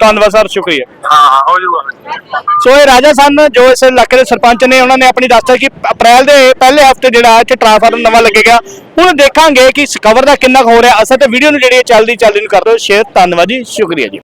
ਧੰਨਵਾਦ ਸਰ ਸ਼ੁਕਰੀਆ। ਹਾਂ ਹਾਂ ਹੋ ਜਾਊਗਾ। ਸੋ ਇਹ ਰਾਜਾ ਸਨ ਜੋ ਇਸ ਇਲਾਕੇ ਦੇ ਸਰਪੰਚ ਨੇ ਉਹਨਾਂ ਨੇ ਆਪਣੀ ਦੱਸਿਆ ਕਿ ਅਪ੍ਰੈਲ ਦੇ ਪਹਿਲੇ ਹਫ਼ਤੇ ਜਿਹੜਾ ਇੱਥੇ ਟ੍ਰਾਂਸਫਾਰਮਰ ਨਵਾਂ ਲੱਗੇਗਾ ਹੁਣ ਦੇਖਾਂਗੇ ਕਿ ਇਸ ਕਵਰ ਦਾ ਕਿੰਨਾ ਕੁ ਹੋ ਰਿਹਾ। ਅਸਰ ਤੇ ਵੀਡੀਓ ਨੂੰ ਜਿਹੜੀ ਹੈ ਚੱਲਦੀ ਚੱਲਦੀ ਨੂੰ ਕਰ ਦਿਓ। ਸ਼ੇਅਰ ਧੰਨਵਾਦ ਜੀ ਸ਼ੁਕਰੀਆ ਜੀ।